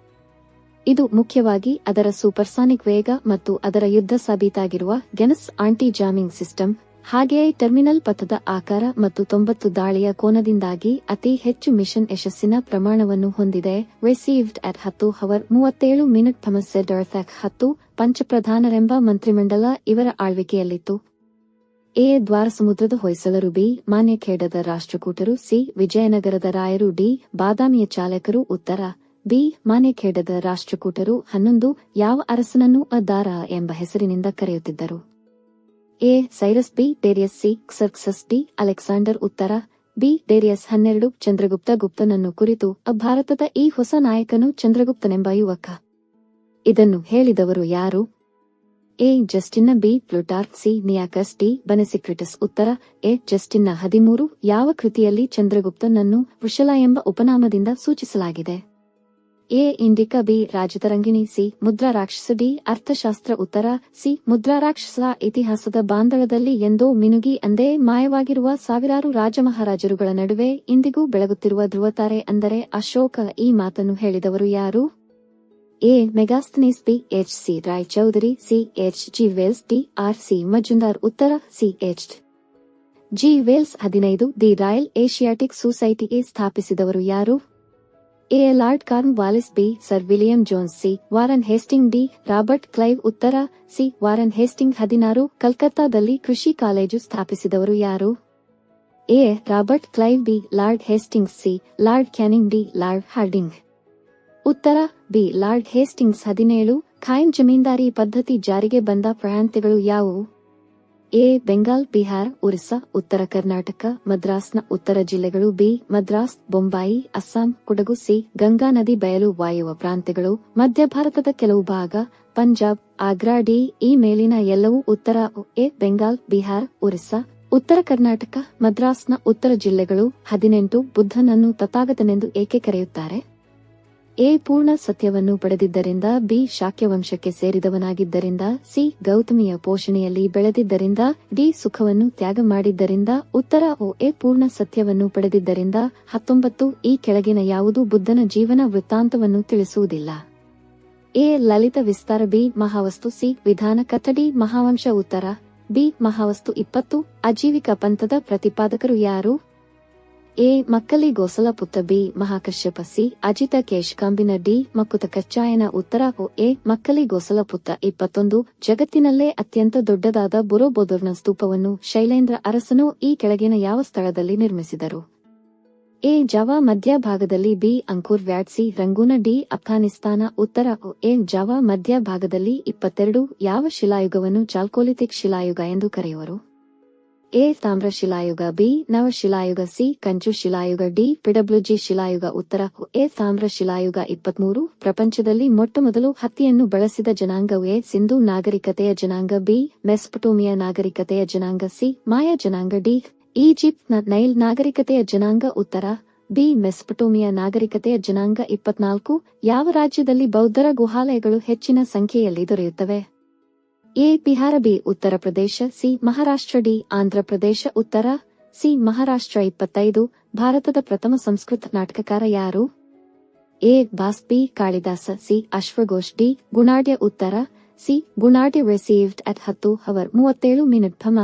ಇದು ಮುಖ್ಯವಾಗಿ ಅದರ ಸೂಪರ್ಸಾನಿಕ್ ವೇಗ ಮತ್ತು ಅದರ ಯುದ್ಧ ಸಾಬೀತಾಗಿರುವ ಗೆನಸ್ ಆಂಟಿ ಜಾಮಿಂಗ್ ಸಿಸ್ಟಮ್ ಹಾಗೆಯೇ ಟರ್ಮಿನಲ್ ಪಥದ ಆಕಾರ ಮತ್ತು ತೊಂಬತ್ತು ದಾಳಿಯ ಕೋನದಿಂದಾಗಿ ಅತಿ ಹೆಚ್ಚು ಮಿಷನ್ ಯಶಸ್ಸಿನ ಪ್ರಮಾಣವನ್ನು ಹೊಂದಿದೆ. ರಿಸೀವ್ಡ್ ಅಟ್ ಹತ್ತು ಹವರ್ ಮೂವತ್ತೇಳು ಮಿನಿಟ್ ಥಮಸ್ಸೆ ಡರ್ಫ್ಯಾಕ್ ಹತ್ತು, ಪಂಚಪ್ರಧಾನರೆಂಬ ಮಂತ್ರಿಮಂಡಲ ಇವರ ಆಳ್ವಿಕೆಯಲ್ಲಿತ್ತು. ಎ. ದ್ವಾರ ಸಮುದ್ರದ ಹೊಯ್ಸಲರು ಬಿ. ಮಾನ್ಯಖೇಡದ ರಾಷ್ಟ್ರಕೂಟರು ಸಿ. ವಿಜಯನಗರದ ರಾಯರು ಡಿ. ಬಾದಾಮಿಯ ಚಾಲಕರು ಉತ್ತರ. ಬಿ. ಮಾನ್ಯಖೇಡದ ರಾಷ್ಟ್ರಕೂಟರು ಹನ್ನೊಂದು, ಯಾವ ಅರಸನನ್ನು ಅದಾರ ಎಂಬ ಹೆಸರಿನಿಂದ ಕರೆಯುತ್ತಿದ್ದರು. A. Cyrus, B. Darius, C. Xerxes, D. Alexander. ಉತ್ತರ, ಬಿ. ಡೇರಿಯಸ್ ಹನ್ನೆರಡು. ಚಂದ್ರಗುಪ್ತ ಗುಪ್ತನನ್ನು ಕುರಿತು ಭಾರತದ ಈ ಹೊಸ ನಾಯಕನು ಚಂದ್ರಗುಪ್ತನೆಂಬ ಯುವಕ. ಇದನ್ನು ಹೇಳಿದವರು ಯಾರು? A. ಜಸ್ಟಿನ್ನ, B. Plutarch, C. Nearchus, D. Onesicritus. ಉತ್ತರ, ಎ. ಜಸ್ಟಿನ್ನ ಹದಿಮೂರು. ಯಾವ ಕೃತಿಯಲ್ಲಿ ಚಂದ್ರಗುಪ್ತನನ್ನು ವೃಷಲ ಎಂಬ ಉಪನಾಮದಿಂದ ಸೂಚಿಸಲಾಗಿದೆ? A Indica, B Rajatarangini, C Mudra Rakshasa D Arthashastra, ಉತ್ತರ, ಸಿ ಮುದ್ರಾ ರಾಕ್ಷಸ ಇತಿಹಾಸದ ಬಾಂಧವದಲ್ಲಿ ಎಂದೋ ಮಿನುಗಿ ಅಂದೇ ಮಾಯವಾಗಿರುವ ಸಾವಿರಾರು ರಾಜಮಹಾರಾಜರುಗಳ ನಡುವೆ ಇಂದಿಗೂ ಬೆಳಗುತ್ತಿರುವ ಧ್ರುವತಾರೆ ಅಂದರೆ ಅಶೋಕ ಈ ಮಾತನ್ನು ಹೇಳಿದವರು ಯಾರು? A Megasthenes B H C Roy Chaudhuri C H G Wells, D R C Majumdar, ಉತ್ತರ, ಸಿ ಎಚ್ ಜಿ ವೆಲ್ಸ್ ಹದಿನೈದು, ದಿ ರಾಯಲ್ ಏಷಿಯಾಟಿಕ್ ಸೊಸೈಟಿಗೆ ಸ್ಥಾಪಿಸಿದವರು ಯಾರು? A Lord Cornwallis B, Sir William Jones C, Warren Hastings D, Robert Clive ಉತ್ತರ, C, Warren Hasting ಹದಿನಾರು, ಕಲ್ಕತ್ತಾದಲ್ಲಿ ಕೃಷಿ college ಸ್ಥಾಪಿಸಿದವರು ಯಾರು? A, Robert Clive B, Lord Hastings C, Lord Canning D, Lord Hardinge. ಉತ್ತರ, ಬಿ, ಲಾರ್ಡ್ ಹೇಸ್ಟಿಂಗ್ಸ್ ಹದಿನೇಳು, ಖಾಯಂ ಜಮೀನ್ದಾರಿ ಪದ್ಧತಿ ಜಾರಿಗೆ ಬಂದ ಪ್ರಾಂತ್ಯಗಳು ಯಾವುವು? ಎ. ಬೆಂಗಾಲ್, ಬಿಹಾರ್, ಒರಿಸ್ಸಾ, ಉತ್ತರ ಕರ್ನಾಟಕ, ಮದ್ರಾಸ್ನ ಉತ್ತರ ಜಿಲ್ಲೆಗಳು ಬಿ. ಮದ್ರಾಸ್, ಬೊಂಬಾಯಿ, ಅಸ್ಸಾಂ, ಕೊಡಗು, ಸಿ. ಗಂಗಾ ನದಿ, ಬಯಲು ವಾಯುವ ಪ್ರಾಂತ್ಯಗಳು, ಮಧ್ಯ ಭಾರತದ ಕೆಲವು ಭಾಗ, ಪಂಜಾಬ್, ಆಗ್ರಾ, ಡಿ. ಈ ಮೇಲಿನ ಎಲ್ಲವೂ ಉತ್ತರ ಎ. ಬೆಂಗಾಲ್, ಬಿಹಾರ್, ಒರಿಸ್ಸಾ, ಉತ್ತರ ಕರ್ನಾಟಕ, ಮದ್ರಾಸ್ನ ಉತ್ತರ ಜಿಲ್ಲೆಗಳು ಹದಿನೆಂಟು ಬುದ್ಧನನ್ನು ತಥಾಗತನೆಂದು ಏಕೆ ಕರೆಯುತ್ತಾರೆ? ಎ ಪೂರ್ಣ ಸತ್ಯವನ್ನು ಪಡೆದಿದ್ದರಿಂದ, ಬಿ ಶಾಕ್ಯವಂಶಕ್ಕೆ ಸೇರಿದವನಾಗಿದ್ದರಿಂದ, ಸಿ ಗೌತಮಿಯ ಪೋಷಣೆಯಲ್ಲಿ ಬೆಳೆದಿದ್ದರಿಂದ, ಡಿ ಸುಖವನ್ನು ತ್ಯಾಗ ಮಾಡಿದ್ದರಿಂದ, ಉತ್ತರ ಓ ಎ ಪೂರ್ಣ ಸತ್ಯವನ್ನು ಪಡೆದಿದ್ದರಿಂದ, ಹತ್ತೊಂಬತ್ತು ಈ ಕೆಳಗಿನ ಯಾವುದೂ ಬುದ್ಧನ ಜೀವನ ವೃತ್ತಾಂತವನ್ನು ತಿಳಿಸುವುದಿಲ್ಲ. A Lalita Vistara, B Mahavastu, C ವಿಧಾನ ಕಥಡಿ ಮಹಾವಂಶ ಉತ್ತರ, ಬಿ ಮಹಾವಸ್ತು ಇಪ್ಪತ್ತು, ಅಜೀವಿಕ ಪಂಥದ ಪ್ರತಿಪಾದಕರು ಯಾರು? A. Makkhali Gosala Putta B. Mahakashyapa C. Ajita Kesh Kambina D. Makkuta Kachchayana ಉತ್ತರ ಒ ಎ. ಮಕ್ಕಲಿ ಗೋಸಲ ಪುತ್ತ ಇಪ್ಪತ್ತೊಂದು. ಜಗತ್ತಿನಲ್ಲೇ ಅತ್ಯಂತ ದೊಡ್ಡದಾದ ಬುರೋಬೋದುರ್ನ ಸ್ತೂಪವನ್ನು ಶೈಲೇಂದ್ರ ಅರಸನು ಈ ಕೆಳಗಿನ ಯಾವ ಸ್ಥಳದಲ್ಲಿ ನಿರ್ಮಿಸಿದರು? ಎ. ಜಾವಾ ಮಧ್ಯಭಾಗದಲ್ಲಿ ಬಿ. ಅಂಕುರ್ ವ್ಯಾಟ್ಸಿ ರಂಗೂನ ಡಿ. ಅಫ್ಘಾನಿಸ್ತಾನ ಉತ್ತರ ಎ. ಜಾವಾ ಮಧ್ಯಭಾಗದಲ್ಲಿ ಇಪ್ಪತ್ತೆರಡು. ಯಾವ ಶಿಲಾಯುಗವನ್ನು ಚಾಲ್ಕೋಲಿಥಿಕ್ ಶಿಲಾಯುಗ ಎಂದು ಕರೆಯುವರು? ಎ ತಾಮ್ರ ಶಿಲಾಯುಗ, ಬಿ ನವಶಿಲಾಯುಗ ಸಿ ಕಂಚು ಶಿಲಾಯುಗ, ಡಿ ಪಿಡಬ್ಲ್ಯೂಜಿ ಶಿಲಾಯುಗ, ಉತ್ತರ ಎ ತಾಮ್ರ ಶಿಲಾಯುಗ ಇಪ್ಪತ್ಮೂರು. ಪ್ರಪಂಚದಲ್ಲಿ ಮೊಟ್ಟಮೊದಲು ಹತ್ತಿಯನ್ನು ಬಳಸಿದ ಜನಾಂಗವೇ ಎ ಸಿಂಧು ನಾಗರಿಕತೆಯ ಜನಾಂಗ, ಬಿ ಮೆಸ್ಪಟೋಮಿಯ ನಾಗರಿಕತೆಯ ಜನಾಂಗ, ಸಿ ಮಾಯಾ ಜನಾಂಗ, ಡಿ ಈಜಿಪ್ಟ್ನ ನೈಲ್ ನಾಗರಿಕತೆಯ ಜನಾಂಗ, ಉತ್ತರ ಬಿ ಮೆಸ್ಪಟೋಮಿಯಾ ನಾಗರಿಕತೆಯ ಜನಾಂಗ ಇಪ್ಪತ್ನಾಲ್ಕು. ಯಾವ ರಾಜ್ಯದಲ್ಲಿ ಬೌದ್ಧರ ಗುಹಾಲಯಗಳು ಹೆಚ್ಚಿನ ಸಂಖ್ಯೆಯಲ್ಲಿ ದೊರೆಯುತ್ತವೆ? A Bihar, B Uttar Pradesh, C Maharashtra, D Andhra Pradesh, ಉತ್ತರ, ಸಿ ಮಹಾರಾಷ್ಟ್ರ ಇಪ್ಪತ್ತೈದು, ಭಾರತದ ಪ್ರಥಮ ಸಂಸ್ಕೃತ ನಾಟಕಕಾರ ಯಾರು? A Bhasa B Kalidasa, C ಅಶ್ವಘೋಷ್, D Gunadhya ಉತ್ತರ, ಸಿ ಗುಣಾಢ್ಯ ರಿಸೀವ್ಡ್ ಅಟ್ ಹತ್ತು ಅವರ್ ಮೂವತ್ತೇಳು ಮಿನಿಟ್ ಭಮ